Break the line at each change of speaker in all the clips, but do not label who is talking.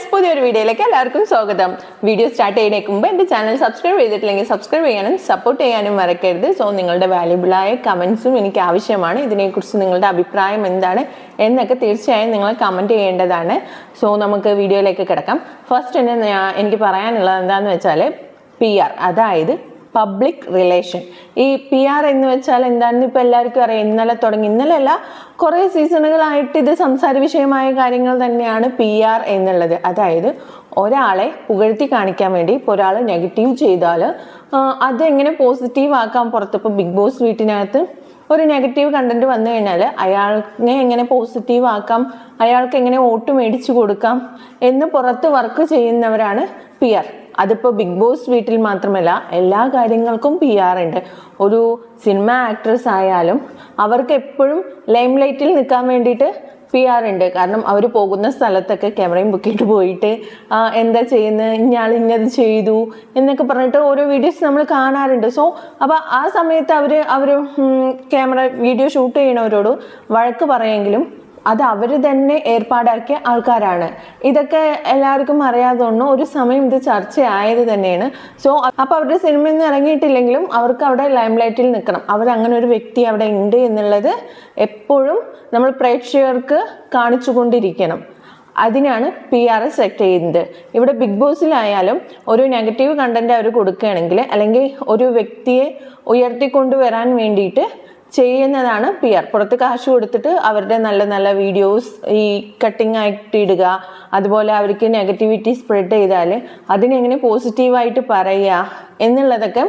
Friends പുതിയൊരു വീഡിയോയിലേക്ക് എല്ലാവർക്കും സ്വാഗതം. വീഡിയോ സ്റ്റാർട്ട് ചെയ്യുന്നതിന് മുമ്പ് എന്റെ ചാനൽ സബ്സ്ക്രൈബ് ചെയ്തിട്ടില്ലെങ്കിൽ സബ്സ്ക്രൈബ് ചെയ്യാനും സപ്പോർട്ട് ചെയ്യാനും മറക്കരുത്. സോ നിങ്ങളുടെ വാല്യുബിളായ കമൻസും എനിക്ക് ആവശ്യമാണ്. ഇതിനെക്കുറിച്ച് നിങ്ങളുടെ അഭിപ്രായം എന്താണ് എന്നൊക്കെ തീർച്ചയായും നിങ്ങൾ കമന്റ് ചെയ്യേണ്ടതാണ്. സോ നമുക്ക് വീഡിയോയിലേക്ക് കിടക്കാം. ഫസ്റ്റ് എന്നെ എനിക്ക് പറയാനുള്ളത് എന്താണെന്ന് വെച്ചാൽ പി ആർ അതായത് പബ്ലിക് റിലേഷൻ ഈ പി ആർ എന്ന് വെച്ചാൽ എന്താണെന്ന് ഇപ്പോൾ എല്ലാവർക്കും അറിയാം. ഇന്നലെ തുടങ്ങി. ഇന്നലെ അല്ല കുറേ സീസണുകളായിട്ട് ഇത് സംസാര വിഷയമായ കാര്യങ്ങൾ തന്നെയാണ് പി ആർ എന്നുള്ളത്. അതായത് ഒരാളെ പുകഴ്ത്തി കാണിക്കാൻ വേണ്ടി ഇപ്പോൾ ഒരാൾ നെഗറ്റീവ് ചെയ്താൽ അതെങ്ങനെ പോസിറ്റീവ് ആക്കാൻ പുറത്തിപ്പോൾ ബിഗ് ബോസ് വീട്ടിനകത്ത് ഒരു നെഗറ്റീവ് കണ്ടന്റ് വന്നു കഴിഞ്ഞാൽ അയാളെ എങ്ങനെ പോസിറ്റീവ് ആക്കാം? അയാൾക്ക് എങ്ങനെ വോട്ട് മേടിച്ചു കൊടുക്കാം? എന്ന് പുറത്ത് വർക്ക് ചെയ്യുന്നവരാണ് പി ആർ അതിപ്പോൾ ബിഗ് ബോസ് വീട്ടിൽ മാത്രമല്ല എല്ലാ കാര്യങ്ങൾക്കും പി ആർ ഉണ്ട്. ഒരു സിനിമ ആക്ട്രസ് ആയാലും അവർക്ക് എപ്പോഴും ലൈം ലൈറ്റിൽ നിൽക്കാൻ വേണ്ടിയിട്ട് പി ആർ ഉണ്ട്. കാരണം അവർ പോകുന്ന സ്ഥലത്തൊക്കെ ക്യാമറയും ബുക്കിട്ട് പോയിട്ട് എന്താ ചെയ്യുന്നത് ഇയാൾ ഇന്നത് ചെയ്തു എന്നൊക്കെ പറഞ്ഞിട്ട് ഓരോ വീഡിയോസ് നമ്മൾ കാണാറുണ്ട്. സോ അപ്പോൾ ആ സമയത്ത് അവർ അവർ ക്യാമറ വീഡിയോ ഷൂട്ട് ചെയ്യണവരോട് വഴക്ക് പറയെങ്കിലും അത് അവർ തന്നെ ഏർപ്പാടാക്കിയ ആൾക്കാരാണ്. ഇതൊക്കെ എല്ലാവർക്കും അറിയാതൊന്നും ഒരു സമയം ഇത് ചർച്ചയായത് തന്നെയാണ്. സോ അപ്പോൾ അവരുടെ സിനിമയിൽ നിന്ന് ഇറങ്ങിയിട്ടില്ലെങ്കിലും അവർക്ക് അവിടെ ലൈം ലൈറ്റിൽ നിൽക്കണം. അവർ അങ്ങനെ ഒരു വ്യക്തി അവിടെ ഉണ്ട് എന്നുള്ളത് എപ്പോഴും നമ്മൾ പ്രേക്ഷകർക്ക് കാണിച്ചുകൊണ്ടിരിക്കണം അതിനാണ് പി ആർ എസ് സെറ്റ് ചെയ്യുന്നത്. ഇവിടെ ബിഗ് ബോസിലായാലും ഒരു നെഗറ്റീവ് കണ്ടന്റ് അവർ കൊടുക്കുകയാണെങ്കിൽ അല്ലെങ്കിൽ ഒരു വ്യക്തിയെ ഉയർത്തിക്കൊണ്ടുവരാൻ വേണ്ടിയിട്ട് ചെയ്യുന്നതാണ് പി ആർ. പുറത്ത് കാശ് കൊടുത്തിട്ട് അവരുടെ നല്ല നല്ല വീഡിയോസ് ഈ കട്ടിങ് ആയിട്ട് ഇടുക അതുപോലെ അവർക്ക് നെഗറ്റിവിറ്റി സ്പ്രെഡ് ചെയ്താൽ അതിനെങ്ങനെ പോസിറ്റീവായിട്ട് പറയുക എന്നുള്ളതൊക്കെ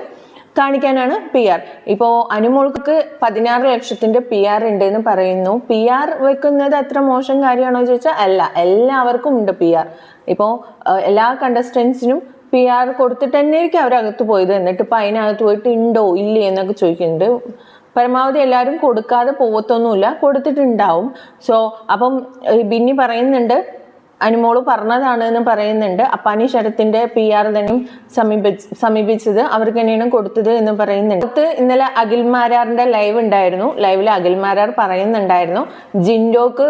കാണിക്കാനാണ് പി ആർ. ഇപ്പോൾ അനുമോൾക്ക് പതിനാറ് ലക്ഷത്തിന്റെ പി ആർ ഉണ്ട് എന്ന് പറയുന്നു. പി ആർ വെക്കുന്നത് അത്ര മോശം കാര്യമാണോ ചോദിച്ചാൽ അല്ല എല്ലാവർക്കും ഉണ്ട് പി ആർ. ഇപ്പോൾ എല്ലാ കണ്ടസ്റ്റൻസിനും പി ആർ കൊടുത്തിട്ട് തന്നെയായിരിക്കും അവരകത്ത് പോയത്. എന്നിട്ട് ഇപ്പം അതിനകത്ത് പോയിട്ട് ഉണ്ടോ ഇല്ലേ എന്നൊക്കെ ചോദിക്കുന്നുണ്ട്. പരമാവധി എല്ലാവരും കൊടുക്കാതെ പോകത്തൊന്നുമില്ല കൊടുത്തിട്ടുണ്ടാവും. സോ അപ്പം ബിന്നി പറയുന്നുണ്ട് അനുമോൾ പറഞ്ഞതാണ് എന്ന് പറയുന്നുണ്ട്. അപ്പാനി ശരത്തിന്റെ പി ആർ തന്നെ സമീപിച്ച് സമീപിച്ചത് അവർക്ക് തന്നെയാണ് കൊടുത്തത് എന്ന് പറയുന്നുണ്ട്. അടുത്ത് ഇന്നലെ അഖിൽ ലൈവ് ഉണ്ടായിരുന്നു. ലൈവിൽ അഖിൽ മാരാർ പറയുന്നുണ്ടായിരുന്നു ജിൻഡോക്ക്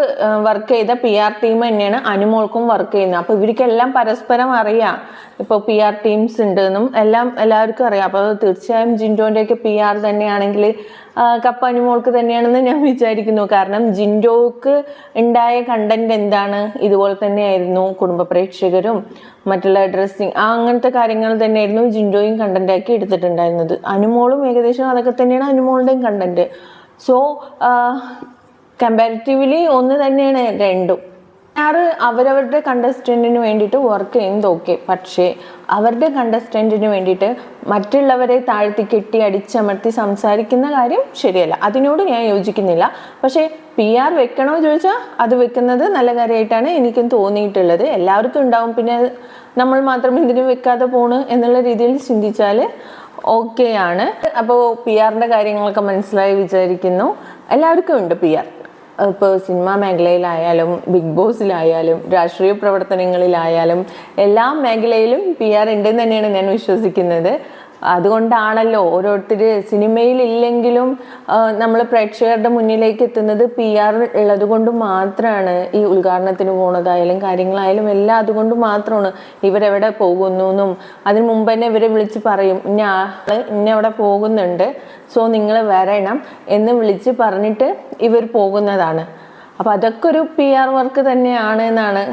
വർക്ക് ചെയ്ത പി ആർ ടീം തന്നെയാണ് അനുമോൾക്കും വർക്ക് ചെയ്യുന്നത്. അപ്പൊ ഇവർക്കെല്ലാം പരസ്പരം അറിയാം. ഇപ്പോൾ പി ആർ ടീംസ് ഉണ്ട് എന്നും എല്ലാം എല്ലാവർക്കും അറിയാം. അപ്പോൾ തീർച്ചയായും ജിൻഡോന്റെയൊക്കെ പി ആർ തന്നെയാണെങ്കിൽ കപ്പ അനുമോൾക്ക് തന്നെയാണെന്ന് ഞാൻ വിചാരിക്കുന്നു. കാരണം ജിൻഡോക്ക് ഉണ്ടായ കണ്ടന്റ് എന്താണ്? ഇതുപോലെ തന്നെയായിരുന്നു കുടുംബ പ്രേക്ഷകരും മറ്റുള്ള ഡ്രസ്സിങ് ആ അങ്ങനത്തെ കാര്യങ്ങൾ തന്നെയായിരുന്നു ജിൻഡോയും കണ്ടന്റ് ആക്കി എടുത്തിട്ടുണ്ടായിരുന്നത്. അനുമോളും ഏകദേശം അതൊക്കെ തന്നെയാണ് അനുമോളുടെയും കണ്ടന്റ് സോ കമ്പാരിറ്റീവ്ലി ഒന്ന് തന്നെയാണ് രണ്ടും. ആറ് അവരവരുടെ കണ്ടസ്റ്റന്റിന് വേണ്ടിയിട്ട് വർക്ക് ചെയ്യുന്നത് ഓക്കെ പക്ഷേ അവരുടെ കണ്ടസ്റ്റന്റിന് വേണ്ടിയിട്ട് മറ്റുള്ളവരെ താഴ്ത്തി കെട്ടി അടിച്ചമർത്തി സംസാരിക്കുന്ന കാര്യം ശരിയല്ല. അതിനോട് ഞാൻ യോജിക്കുന്നില്ല. പക്ഷേ പി ആർ വെക്കണോ ചോദിച്ചാൽ അത് വെക്കുന്നത് നല്ല കാര്യമായിട്ടാണ് എനിക്കും തോന്നിയിട്ടുള്ളത്. എല്ലാവർക്കും ഉണ്ടാവും. പിന്നെ നമ്മൾ മാത്രം ഇതിന് വെക്കാതെ പോണ് എന്നുള്ള രീതിയിൽ ചിന്തിച്ചാൽ ഓക്കെ ആണ്. അപ്പോൾ പി ആറിന്റെ കാര്യങ്ങളൊക്കെ മനസ്സിലായി വിചാരിക്കുന്നു. എല്ലാവർക്കും ഉണ്ട് പി ആർ ഇപ്പോൾ സിനിമാ മേഖലയിലായാലും ബിഗ് ബോസിലായാലും രാഷ്ട്രീയ പ്രവർത്തനങ്ങളിലായാലും എല്ലാ മേഖലയിലും പി ആർ ഉണ്ടെന്ന് തന്നെയാണ് ഞാൻ വിശ്വസിക്കുന്നത്. അതുകൊണ്ടാണല്ലോ ഓരോരുത്തർ സിനിമയിലില്ലെങ്കിലും നമ്മൾ പ്രേക്ഷകരുടെ മുന്നിലേക്ക് എത്തുന്നത് പി ആർ ഉള്ളത് കൊണ്ട് മാത്രമാണ് ഈ ഉദ്ഘാടനത്തിന് പോണതായാലും കാര്യങ്ങളായാലും എല്ലാം അതുകൊണ്ട് മാത്രമാണ് ഇവരെവിടെ പോകുന്നു എന്നും അതിന് മുമ്പ് തന്നെ ഇവരെ വിളിച്ച് പറയും ഇന്ന ആൾ ഇന്നവിടെ പോകുന്നുണ്ട് സോ നിങ്ങൾ വരണം എന്ന് വിളിച്ച് പറഞ്ഞിട്ട് ഇവർ പോകുന്നതാണ്. അപ്പോൾ അതൊക്കെ ഒരു പി ആർ വർക്ക് തന്നെയാണ് എന്നാണ്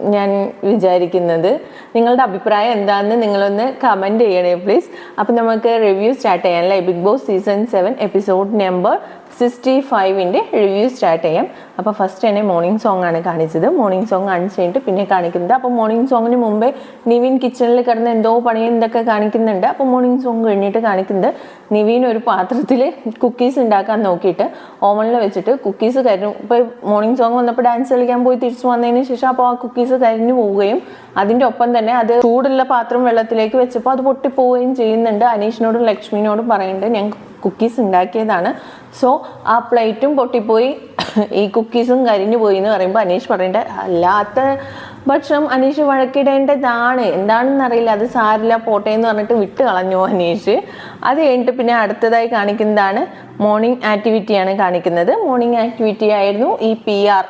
ഞാൻ വിചാരിക്കുന്നത്. നിങ്ങളുടെ അഭിപ്രായം എന്താണെന്ന് നിങ്ങളൊന്ന് കമന്റ് ചെയ്യണേ പ്ലീസ് അപ്പം നമുക്ക് റിവ്യൂ സ്റ്റാർട്ട് ചെയ്യാം അല്ലേ? Bigg Boss season seven episode number sixty ഫൈവിന്റെ review start ചെയ്യാം. അപ്പോൾ ഫസ്റ്റ് തന്നെ മോർണിംഗ് സോങ് ആണ് കാണിച്ചത്. മോർണിംഗ് സോങ് കാണിച്ച് കഴിഞ്ഞിട്ട് പിന്നെ കാണിക്കുന്നത് അപ്പോൾ മോർണിംഗ് സോങ്ങിന് മുമ്പേ നിവിൻ കിച്ചണിൽ കിടന്ന് എന്തോ പണി എന്തൊക്കെ കാണിക്കുന്നുണ്ട്. അപ്പോൾ മോർണിംഗ് സോങ് കഴിഞ്ഞിട്ട് കാണിക്കുന്നത് നിവിൻ ഒരു പാത്രത്തിൽ കുക്കീസ് ഉണ്ടാക്കാൻ നോക്കിയിട്ട് ഓവണിൽ വെച്ചിട്ട് കുക്കീസ് കരിഞ്ഞു. ഇപ്പോൾ മോർണിംഗ് സോങ് വന്നപ്പോൾ ഡാൻസ് കളിക്കാൻ പോയി തിരിച്ചു വന്നതിന് ശേഷം അപ്പോൾ ആ കുക്കീസ് കരിഞ്ഞു പോവുകയും അതിന്റെ ഒപ്പം തന്നെ അത് ചൂടുള്ള പാത്രം വെള്ളത്തിലേക്ക് വെച്ചപ്പോൾ അത് പൊട്ടിപ്പോവുകയും ചെയ്യുന്നുണ്ട്. അനീഷിനോടും ലക്ഷ്മിനോടും പറയുന്നുണ്ട്. ഞാൻ കുക്കീസ് ഉണ്ടാക്കിയതാണ്. സോ ആ പ്ലേറ്റും പൊട്ടിപ്പോയി. ഈ കുക്കീസും കരിഞ്ഞു പോയി എന്ന് പറയുമ്പോൾ അനീഷ് പറയേണ്ട അല്ലാത്ത ഭക്ഷണം അനീഷ് വഴക്കിടേണ്ടതാണ്. എന്താണെന്ന് അറിയില്ല. അത് സാരില്ല പോട്ടെ എന്ന് പറഞ്ഞിട്ട് വിട്ട് കളഞ്ഞു അനീഷ്. അത് കഴിഞ്ഞിട്ട് പിന്നെ അടുത്തതായി കാണിക്കുന്നതാണ് മോർണിംഗ് ആക്ടിവിറ്റിയാണ് കാണിക്കുന്നത്. മോർണിംഗ് ആക്ടിവിറ്റി ആയിരുന്നു ഈ പി ആർ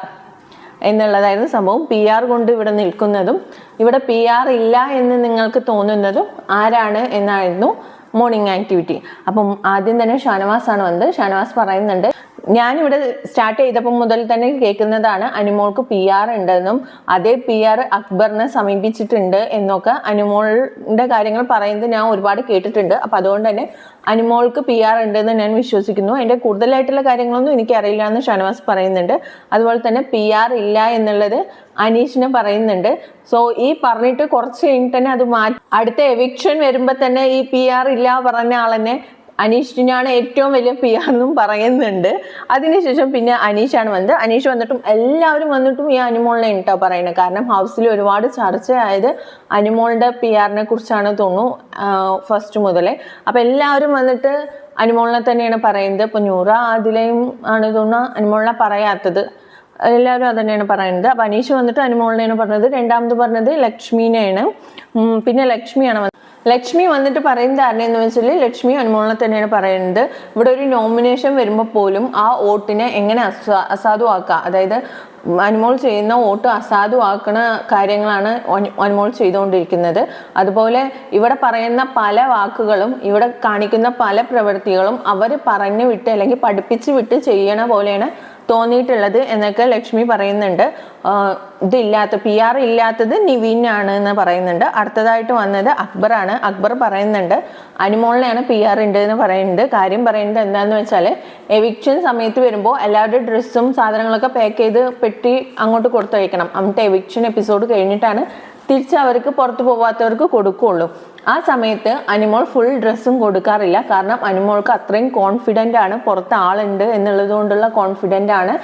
എന്നുള്ളതായിരുന്നു സംഭവം. പി ആർ കൊണ്ട് ഇവിടെ നിൽക്കുന്നതും ഇവിടെ പി ആർ ഇല്ല എന്ന് നിങ്ങൾക്ക് തോന്നുന്നതും ആരാണ് എന്നായിരുന്നു മോർണിംഗ് ആക്ടിവിറ്റി അപ്പം ആദ്യം തന്നെ ഷാനവാസ് ആണ് വന്നത്. ഷാനവാസ് പറയുന്നുണ്ട് ഞാനിവിടെ സ്റ്റാർട്ട് ചെയ്തപ്പോൾ മുതൽ തന്നെ കേൾക്കുന്നതാണ് അനുമോൾക്ക് പി ആർ ഉണ്ടെന്നും അതേ പി ആർ അക്ബറിനെ സമീപിച്ചിട്ടുണ്ട് എന്നൊക്കെ അനുമോളിന്റെ കാര്യങ്ങൾ പറയുന്നത് ഞാൻ ഒരുപാട് കേട്ടിട്ടുണ്ട്. അപ്പോൾ അതുകൊണ്ട് തന്നെ അനുമോൾക്ക് പി ആർ ഉണ്ടെന്ന് ഞാൻ വിശ്വസിക്കുന്നു. അതിന്റെ കൂടുതലായിട്ടുള്ള കാര്യങ്ങളൊന്നും എനിക്ക് അറിയില്ല എന്ന് ഷനവാസ് പറയുന്നുണ്ട്. അതുപോലെ തന്നെ പി ആർ ഇല്ല എന്നുള്ളത് അനീഷിനെ പറയുന്നുണ്ട്. സോ ഈ പറഞ്ഞിട്ട് കുറച്ച് കഴിഞ്ഞിട്ട് തന്നെ അത് മാറ്റി. അടുത്ത എവിക്ഷൻ വരുമ്പോൾ തന്നെ ഈ പി ആർ ഇല്ല പറഞ്ഞ ആളെന്നെ അനീഷിനാണ് ഏറ്റവും വലിയ പി ആർ എന്നും പറയുന്നുണ്ട്. അതിനുശേഷം പിന്നെ അനീഷാണ് വന്നത്. അനീഷ് വന്നിട്ടും എല്ലാവരും വന്നിട്ടും ഈ അനുമോളിനെ കേട്ടോ പറയുന്നത്. കാരണം ഹൗസിൽ ഒരുപാട് ചർച്ചയായത് അനുമോളുടെ പി ആറിനെ കുറിച്ചാണ് തോന്നുന്നു ഫസ്റ്റ് മുതലേ. അപ്പം എല്ലാവരും വന്നിട്ട് അനുമോളിനെ തന്നെയാണ് പറയുന്നത്. ഇപ്പം നൂറ അതിലെയും ആണ് തോന്നുന്നു അനുമോളിനെ പറയാത്തത്. എല്ലാവരും അത് തന്നെയാണ് പറയുന്നത്. അപ്പം അനീഷ് വന്നിട്ട് അനുമോളിനെയാണ് പറഞ്ഞത്. രണ്ടാമത് പറഞ്ഞത് ലക്ഷ്മീനെയാണ്. പിന്നെ ലക്ഷ്മിയാണ് ലക്ഷ്മി വന്നിട്ട് പറയുന്നത് ആരെന്ന് വെച്ചാൽ ലക്ഷ്മി അനുമോളിനെ തന്നെയാണ് പറയുന്നത്. ഇവിടെ ഒരു നോമിനേഷൻ വരുമ്പോൾ പോലും ആ വോട്ടിനെ എങ്ങനെ അസാ അതായത് അനുമോൾ ചെയ്യുന്ന വോട്ട് അസാധുവാക്കുന്ന കാര്യങ്ങളാണ് അനുമോൾ ചെയ്തുകൊണ്ടിരിക്കുന്നത്. അതുപോലെ ഇവിടെ പറയുന്ന പല വാക്കുകളും ഇവിടെ കാണിക്കുന്ന പല പ്രവൃത്തികളും അവർ പറഞ്ഞു വിട്ട് അല്ലെങ്കിൽ പഠിപ്പിച്ച് വിട്ട് ചെയ്യണ പോലെയാണ് തോന്നിയിട്ടുള്ളത് എന്നൊക്കെ ലക്ഷ്മി പറയുന്നുണ്ട്. ഇതില്ലാത്ത പി ആർ ഇല്ലാത്തത് ആണ് എന്ന് പറയുന്നുണ്ട്. അടുത്തതായിട്ട് വന്നത് അക്ബറാണ് അക്ബർ പറയുന്നുണ്ട് അനുമോളിനെയാണ് പി ആർ ഉണ്ട് എന്ന് പറയുന്നുണ്ട് കാര്യം പറയുന്നത് എന്താണെന്ന് വെച്ചാൽ എവിക്ഷൻ സമയത്ത് വരുമ്പോൾ എല്ലാവരുടെ ഡ്രസ്സും സാധനങ്ങളൊക്കെ പാക്ക് ചെയ്ത് പെട്ടി അങ്ങോട്ട് കൊടുത്തു വയ്ക്കണം എന്നിട്ട് എവിക്ഷൻ എപ്പിസോഡ് കഴിഞ്ഞിട്ടാണ് തിരിച്ച് അവർക്ക് പുറത്തു പോവാത്തവർക്ക് കൊടുക്കുകയുള്ളൂ ആ സമയത്ത് അനിമോൾ ഫുൾ ഡ്രസ്സും കൊടുക്കാറില്ല. കാരണം അനിമോൾക്ക് അത്രയും കോൺഫിഡന്റ് ആണ്. പുറത്ത് ആളുണ്ട് എന്നുള്ളത് കൊണ്ടുള്ള കോൺഫിഡന്റ് ആണ്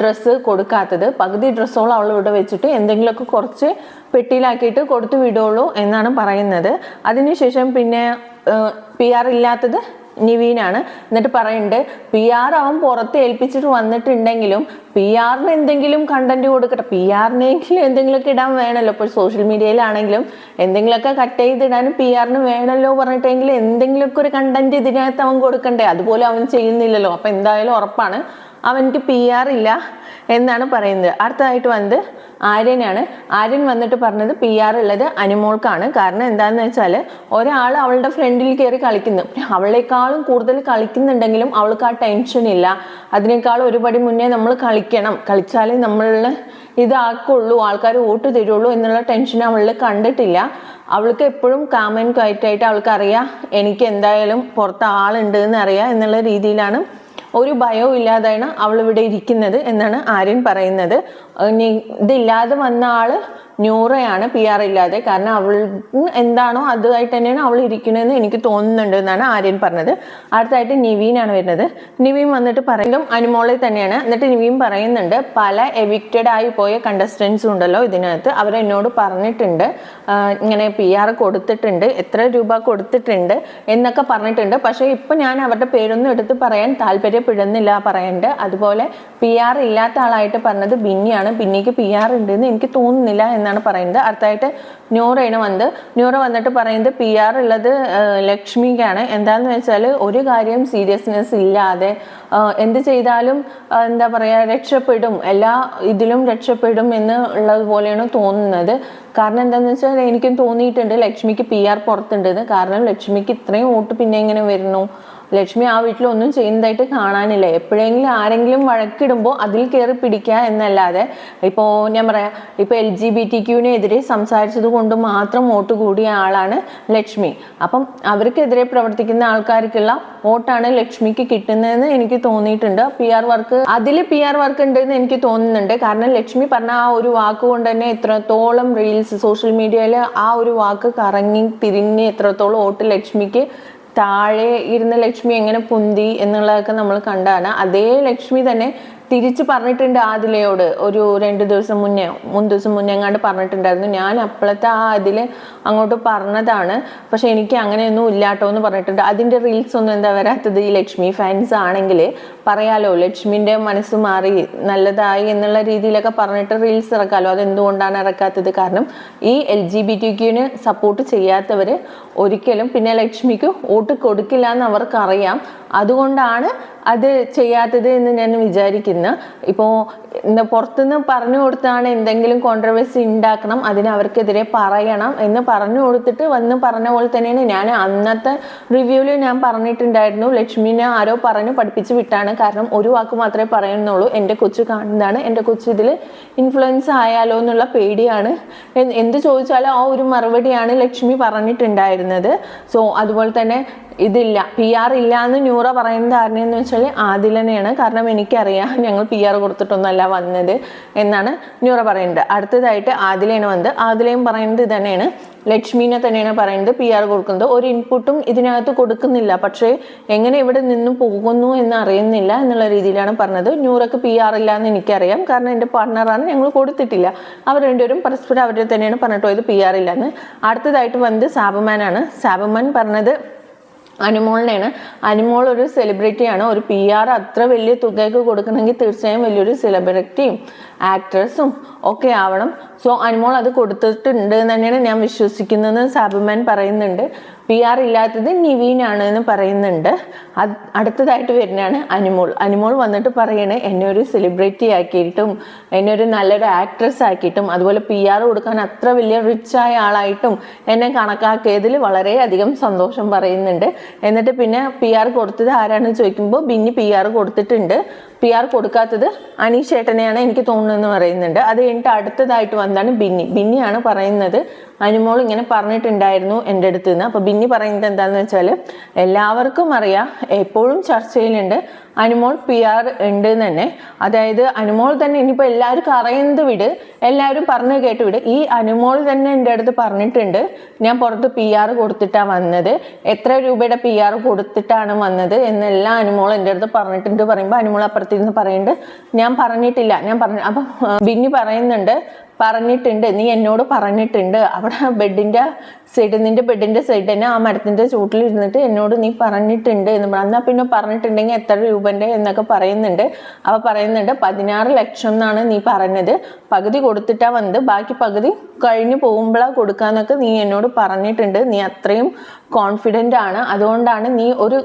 ഡ്രസ്സ് കൊടുക്കാത്തത്. പകുതി ഡ്രസ്സോളം അവൾ ഇവിടെ വെച്ചിട്ട് എന്തെങ്കിലുമൊക്കെ കുറച്ച് പെട്ടിയിലാക്കിയിട്ട് കൊടുത്തു വിടുള്ളൂ എന്നാണ് പറയുന്നത്. അതിനുശേഷം പിന്നെ പി ആർ ഇല്ലാത്തത്? നിവീനാണ്. എന്നിട്ട് പറയുന്നുണ്ട് പി ആർ അവൻ പുറത്ത് ഏൽപ്പിച്ചിട്ട് വന്നിട്ടുണ്ടെങ്കിലും പി ആറിന് എന്തെങ്കിലും കണ്ടന്റ് കൊടുക്കട്ടെ. പി ആറിനെങ്കിലും എന്തെങ്കിലുമൊക്കെ ഇടാൻ വേണമല്ലോ. ഇപ്പോൾ സോഷ്യൽ മീഡിയയിലാണെങ്കിലും എന്തെങ്കിലുമൊക്കെ കട്ട് ചെയ്തിടാനും പി ആറിന് വേണമല്ലോ പറഞ്ഞിട്ടെങ്കിൽ എന്തെങ്കിലുമൊക്കെ ഒരു കണ്ടന്റ് ഇതിനകത്ത് അവൻ കൊടുക്കണ്ടേ? അതുപോലെ അവൻ ചെയ്യുന്നില്ലല്ലോ. അപ്പം എന്തായാലും ഉറപ്പാണ് അവനക്ക് പി ആർ ഇല്ല എന്നാണ് പറയുന്നത്. അടുത്തതായിട്ട് വന്നത് ആര്യനാണ് ആര്യൻ വന്നിട്ട് പറഞ്ഞത് പി ആർ ഉള്ളത് അനുമോൾക്കാണ്. കാരണം എന്താണെന്ന് വെച്ചാൽ ഒരാൾ അവളുടെ ഫ്രണ്ടിൽ കയറി കളിക്കുന്നു. അവളെക്കാളും കൂടുതൽ കളിക്കുന്നുണ്ടെങ്കിലും അവൾക്ക് ആ ടെൻഷൻ ഇല്ല. അതിനേക്കാൾ ഒരുപടി മുന്നേ നമ്മൾ കളിക്കണം. കളിച്ചാലേ നമ്മൾ ഇതാക്കുള്ളൂ ആൾക്കാർ വോട്ട് തരുള്ളൂ എന്നുള്ള ടെൻഷൻ അവളിൽ കണ്ടിട്ടില്ല. അവൾക്ക് എപ്പോഴും കാമൻ ക്വയറ്റായിട്ട് അവൾക്ക് അറിയാം എനിക്ക് എന്തായാലും പുറത്ത് ആളുണ്ട് എന്ന് അറിയാം എന്നുള്ള രീതിയിലാണ്. ഒരു ഭയവും ഇല്ലാതെയാണ് അവൾ ഇവിടെ ഇരിക്കുന്നത് എന്നാണ് ആര്യൻ പറയുന്നത്. ഇതില്ലാതെ വന്ന ആൾ ന്യൂറയാണ് പി ആർ ഇല്ലാതെ. കാരണം അവൾ എന്താണോ അതുമായിട്ട് തന്നെയാണ് അവൾ ഇരിക്കണമെന്ന് എനിക്ക് തോന്നുന്നുണ്ട് എന്നാണ് ആര്യൻ പറഞ്ഞത്. അടുത്തായിട്ട് നിവീനാണ് വരുന്നത്. നിവീൻ വന്നിട്ട് പറയും അനുമോളെ തന്നെയാണ്. എന്നിട്ട് നിവീൻ പറയുന്നുണ്ട് പല എവിക്റ്റഡ് ആയി പോയ കണ്ടസ്റ്റൻസും ഉണ്ടല്ലോ ഇതിനകത്ത്. അവരെന്നോട് പറഞ്ഞിട്ടുണ്ട് ഇങ്ങനെ പി ആർ കൊടുത്തിട്ടുണ്ട് എത്ര രൂപ കൊടുത്തിട്ടുണ്ട് എന്നൊക്കെ പറഞ്ഞിട്ടുണ്ട്. പക്ഷേ ഇപ്പം ഞാൻ അവരുടെ പേരൊന്നും എടുത്ത് പറയാൻ താല്പര്യപ്പെടുന്നില്ല പറയുന്നുണ്ട് അതുപോലെ പി ആർ ഇല്ലാത്ത ആളായിട്ട് പറഞ്ഞത് ബിന്നിയാണ്. ബിന്നിക്ക് പി ആർ ഉണ്ടെന്ന് എനിക്ക് തോന്നുന്നില്ല എന്നാണ് പറയുന്നത്. അടുത്തായിട്ട് ന്യൂറയാണ് വന്നത്. ന്യൂറ വന്നിട്ട് പറയുന്നത് പി ആർ ഉള്ളത് ലക്ഷ്മിക്കാണ്. എന്താണെന്ന് വെച്ചാൽ ഒരു കാര്യം സീരിയസ്നെസ് ഇല്ലാതെ എന്ത് ചെയ്താലും എന്താ പറയുക രക്ഷപ്പെടും. എല്ലാ ഇതിലും രക്ഷപ്പെടും എന്ന് ഉള്ളത് പോലെയാണ് തോന്നുന്നത്. കാരണം എന്താണെന്ന് വെച്ചാൽ എനിക്കും തോന്നിയിട്ടുണ്ട് ലക്ഷ്മിക്ക് പി ആർ പുറത്തുണ്ടെന്ന് കാരണം ലക്ഷ്മിക്ക് ഇത്രയും വോട്ട് പിന്നെ എങ്ങനെ വരുന്നു? ലക്ഷ്മി ആ വീട്ടിലൊന്നും ചെയ്യുന്നതായിട്ട് കാണാനില്ല. എപ്പോഴെങ്കിലും ആരെങ്കിലും വഴക്കിടുമ്പോൾ അതിൽ കയറി പിടിക്കുക എന്നല്ലാതെ ഇപ്പോൾ ഞാൻ പറയാം ഇപ്പോൾ എൽ ജി ബി ടി ക്യൂവിനെതിരെ സംസാരിച്ചത് കൊണ്ട് മാത്രം വോട്ട് കൂടിയ ആളാണ് ലക്ഷ്മി. അപ്പം അവർക്കെതിരെ പ്രവർത്തിക്കുന്ന ആൾക്കാർക്കുള്ള വോട്ടാണ് ലക്ഷ്മിക്ക് കിട്ടുന്നതെന്ന് എനിക്ക് തോന്നിയിട്ടുണ്ട്. പി ആർ വർക്ക് അതിൽ പി ആർ വർക്ക് ഉണ്ടെന്ന് എനിക്ക് തോന്നുന്നുണ്ട്. കാരണം ലക്ഷ്മി പറഞ്ഞ ആ ഒരു വാക്ക് കൊണ്ട് തന്നെ എത്രത്തോളം റീൽസ് സോഷ്യൽ മീഡിയയിൽ ആ ഒരു വാക്ക് കറങ്ങി തിരിഞ്ഞ് എത്രത്തോളം വോട്ട് ലക്ഷ്മിക്ക് താഴെ ഇരുന്ന ലക്ഷ്മി എങ്ങനെ പൊന്തി എന്നുള്ളതൊക്കെ നമ്മൾ കണ്ടാണ് അതേ ലക്ഷ്മി തന്നെ തിരിച്ച് പറഞ്ഞിട്ടുണ്ട് ആദിലയോട് ഒരു രണ്ട് ദിവസം മുന്നേ മൂന്ന് ദിവസം മുന്നേ എങ്ങാണ്ട് പറഞ്ഞിട്ടുണ്ടായിരുന്നു. ഞാൻ അപ്പോഴത്തെ ആ അതിൽ അങ്ങോട്ട് പറഞ്ഞതാണ്. പക്ഷെ എനിക്ക് അങ്ങനെയൊന്നും ഇല്ലാട്ടോ എന്ന് പറഞ്ഞിട്ടുണ്ട്. അതിന്റെ റീൽസ് ഒന്നും എന്താ വരാത്തത്? ഈ ലക്ഷ്മി ഫാൻസ് ആണെങ്കിൽ പറയാലോ ലക്ഷ്മിന്റെ മനസ്സ് മാറി നല്ലതായി എന്നുള്ള രീതിയിലൊക്കെ പറഞ്ഞിട്ട് റീൽസ് ഇറക്കാമല്ലോ അതെന്തുകൊണ്ടാണ് ഇറക്കാത്തത്? കാരണം ഈ എൽ ജി ബി ടി ക്യൂവിന് സപ്പോർട്ട് ചെയ്യാത്തവർ ഒരിക്കലും പിന്നെ ലക്ഷ്മിക്ക് വോട്ട് കൊടുക്കില്ല എന്ന് അവർക്കറിയാം. അതുകൊണ്ടാണ് അത് ചെയ്യാത്തത് എന്ന് ഞാൻ വിചാരിക്കുന്നത്. നിൽക്കുന്ന ഇപ്പോൾ പുറത്തുനിന്ന് പറഞ്ഞു കൊടുത്താണ് എന്തെങ്കിലും കോൺട്രവേഴ്സി ഉണ്ടാക്കണം അതിന് അവർക്കെതിരെ പറയണം എന്ന് പറഞ്ഞു കൊടുത്തിട്ട് വന്ന് പറഞ്ഞ പോലെ തന്നെയാണ് ഞാൻ അന്നത്തെ റിവ്യൂവിൽ ഞാൻ പറഞ്ഞിട്ടുണ്ടായിരുന്നു. ലക്ഷ്മിനെ ആരോ പറഞ്ഞ് പഠിപ്പിച്ച് വിട്ടാണ്. കാരണം ഒരു വാക്ക് മാത്രമേ പറയുന്നുള്ളൂ. എന്റെ കൊച്ചു കാണുന്നതാണ്. എന്റെ കൊച്ചു ഇതിൽ ഇൻഫ്ലുവൻസ് ആയാലോ എന്നുള്ള പേടിയാണ്. എന്ത് ചോദിച്ചാലും ആ ഒരു മറുപടിയാണ് ലക്ഷ്മി പറഞ്ഞിട്ടുണ്ടായിരുന്നത്. സോ അതുപോലെ തന്നെ ഇതില്ല. പി ആർ ഇല്ല എന്ന് ന്യൂറ പറയുന്ന ധാരണ വെച്ചാൽ ആദിലനെയാണ് കാരണം എനിക്കറിയാം ഞങ്ങൾ പി ആർ കൊടുത്തിട്ടൊന്നുമല്ല വന്നത് എന്നാണ് ന്യൂറ പറയുന്നത്. അടുത്തതായിട്ട് ആദിലയാണ് വന്നത്. ആദിലയും പറയുന്നത് ഇത് തന്നെയാണ്. ലക്ഷ്മീനെ തന്നെയാണ് പറയുന്നത് പി ആർ കൊടുക്കുന്നത്. ഒരു ഇൻപുട്ടും ഇതിനകത്ത് കൊടുക്കുന്നില്ല. പക്ഷേ എങ്ങനെ ഇവിടെ നിന്നും പോകുന്നു എന്ന് അറിയുന്നില്ല എന്നുള്ള രീതിയിലാണ് പറഞ്ഞത്. ന്യൂറക്ക് പി ആർ ഇല്ല എന്ന് എനിക്കറിയാം. കാരണം എന്റെ പാർട്ട്ണറാണ് ഞങ്ങൾ കൊടുത്തിട്ടില്ല. അവർ രണ്ടുപേരും പരസ്പരം അവരുടെ തന്നെയാണ് പറഞ്ഞിട്ട് പോയത് പി ആർ ഇല്ല എന്ന് അടുത്തതായിട്ട് വന്നത് സാബുമാനാണ്. സാബുമാൻ പറഞ്ഞത് അനുമോളിനെയാണ്. അനുമോൾ ഒരു സെലിബ്രിറ്റിയാണ് ഒരു പി ആർ അത്ര വലിയ തുകയൊക്കെ കൊടുക്കണമെങ്കിൽ തീർച്ചയായും വലിയൊരു സെലിബ്രിറ്റിയും ആക്ട്രസും ഒക്കെ ആവണം. സോ അനുമോൾ അത് കൊടുത്തിട്ടുണ്ട് എന്ന് തന്നെയാണ് ഞാൻ വിശ്വസിക്കുന്നതെന്ന് സാബുമാൻ പറയുന്നുണ്ട്. പി ആർ ഇല്ലാത്തത് നിവീനാണ് എന്ന് പറയുന്നുണ്ട്. അത് അടുത്തതായിട്ട് വരുന്നതാണ് അനുമോൾ. അനുമോൾ വന്നിട്ട് പറയണേ എന്നെ ഒരു സെലിബ്രിറ്റി ആക്കിയിട്ടും എന്നെ ഒരു നല്ലൊരു ആക്ട്രസ് ആക്കിയിട്ടും അതുപോലെ പി ആർ കൊടുക്കാൻ അത്ര വലിയ റിച്ച് ആയ ആളായിട്ടും എന്നെ കണക്കാക്കിയതിൽ വളരെയധികം സന്തോഷം പറയുന്നുണ്ട്. എന്നിട്ട് പിന്നെ പി ആർ കൊടുത്തത് ആരാണെന്ന് ചോദിക്കുമ്പോൾ ബിന്നി പി ആർ കൊടുത്തിട്ടുണ്ട്. പി ആർ കൊടുക്കാത്തത് അനീഷ് ചേട്ടനെയാണ് എനിക്ക് തോന്നുന്നതെന്ന് പറയുന്നുണ്ട്. അത് കഴിഞ്ഞിട്ട് അടുത്തതായിട്ട് വന്നതാണ് ബിന്നി. ബിന്നിയാണ് പറയുന്നത് അനുമോൾ ഇങ്ങനെ പറഞ്ഞിട്ടുണ്ടായിരുന്നു എന്റെ അടുത്ത് നിന്ന്. അപ്പോൾ ബിന്നി പറയുന്നത് എന്താണെന്ന് വെച്ചാൽ എല്ലാവർക്കും അറിയാം എപ്പോഴും ചർച്ചയിലുണ്ട്. അനുമോൾ പി ആർ ഉണ്ട് തന്നെ അതായത് അനുമോൾ തന്നെ ഇനിയിപ്പോൾ എല്ലാവർക്കും അറിയുന്നത് വിട്. എല്ലാവരും പറഞ്ഞു കേട്ട് വിട്. ഈ അനുമോൾ തന്നെ എന്റെ അടുത്ത് പറഞ്ഞിട്ടുണ്ട്. ഞാൻ പുറത്ത് പി ആർ കൊടുത്തിട്ടാണ് വന്നത്. എത്ര രൂപയുടെ പി ആർ കൊടുത്തിട്ടാണ് വന്നത് എന്നെല്ലാം അനുമോൾ എന്റെ അടുത്ത് പറഞ്ഞിട്ടുണ്ട്. പറയുമ്പോൾ അനുമോൾ അപ്പുറത്തിരുന്ന് പറയുന്നുണ്ട് ഞാൻ പറഞ്ഞിട്ടില്ല. ഞാൻ പറഞ്ഞു അപ്പം ബിന്നി പറയുന്നുണ്ട്. പറഞ്ഞിട്ടുണ്ട്. നീ എന്നോട് പറഞ്ഞിട്ടുണ്ട്. അവിടെ ബെഡിന്റെ സൈഡിൽ നിന്റെ ബെഡിന്റെ സൈഡിൽ തന്നെ ആ മരത്തിന്റെ ചൂട്ടിൽ ഇരുന്നിട്ട് എന്നോട് നീ പറഞ്ഞിട്ടുണ്ട് എന്ന് പറഞ്ഞു എന്നാൽ പിന്നെ പറഞ്ഞിട്ടുണ്ടെങ്കിൽ എത്ര രൂപന്റെ എന്നൊക്കെ പറയുന്നുണ്ട്. അപ്പോൾ പറയുന്നുണ്ട് പതിനാറ് ലക്ഷം എന്നാണ് നീ പറഞ്ഞത്. പകുതി കൊടുത്തിട്ടാ വന്നത്. ബാക്കി പകുതി കഴിഞ്ഞ് പോകുമ്പോഴാണ് കൊടുക്കാന്നൊക്കെ നീ എന്നോട് പറഞ്ഞിട്ടുണ്ട്. നീ അത്രയും കോൺഫിഡന്റ് ആണ്. അതുകൊണ്ടാണ് നീ ഒരു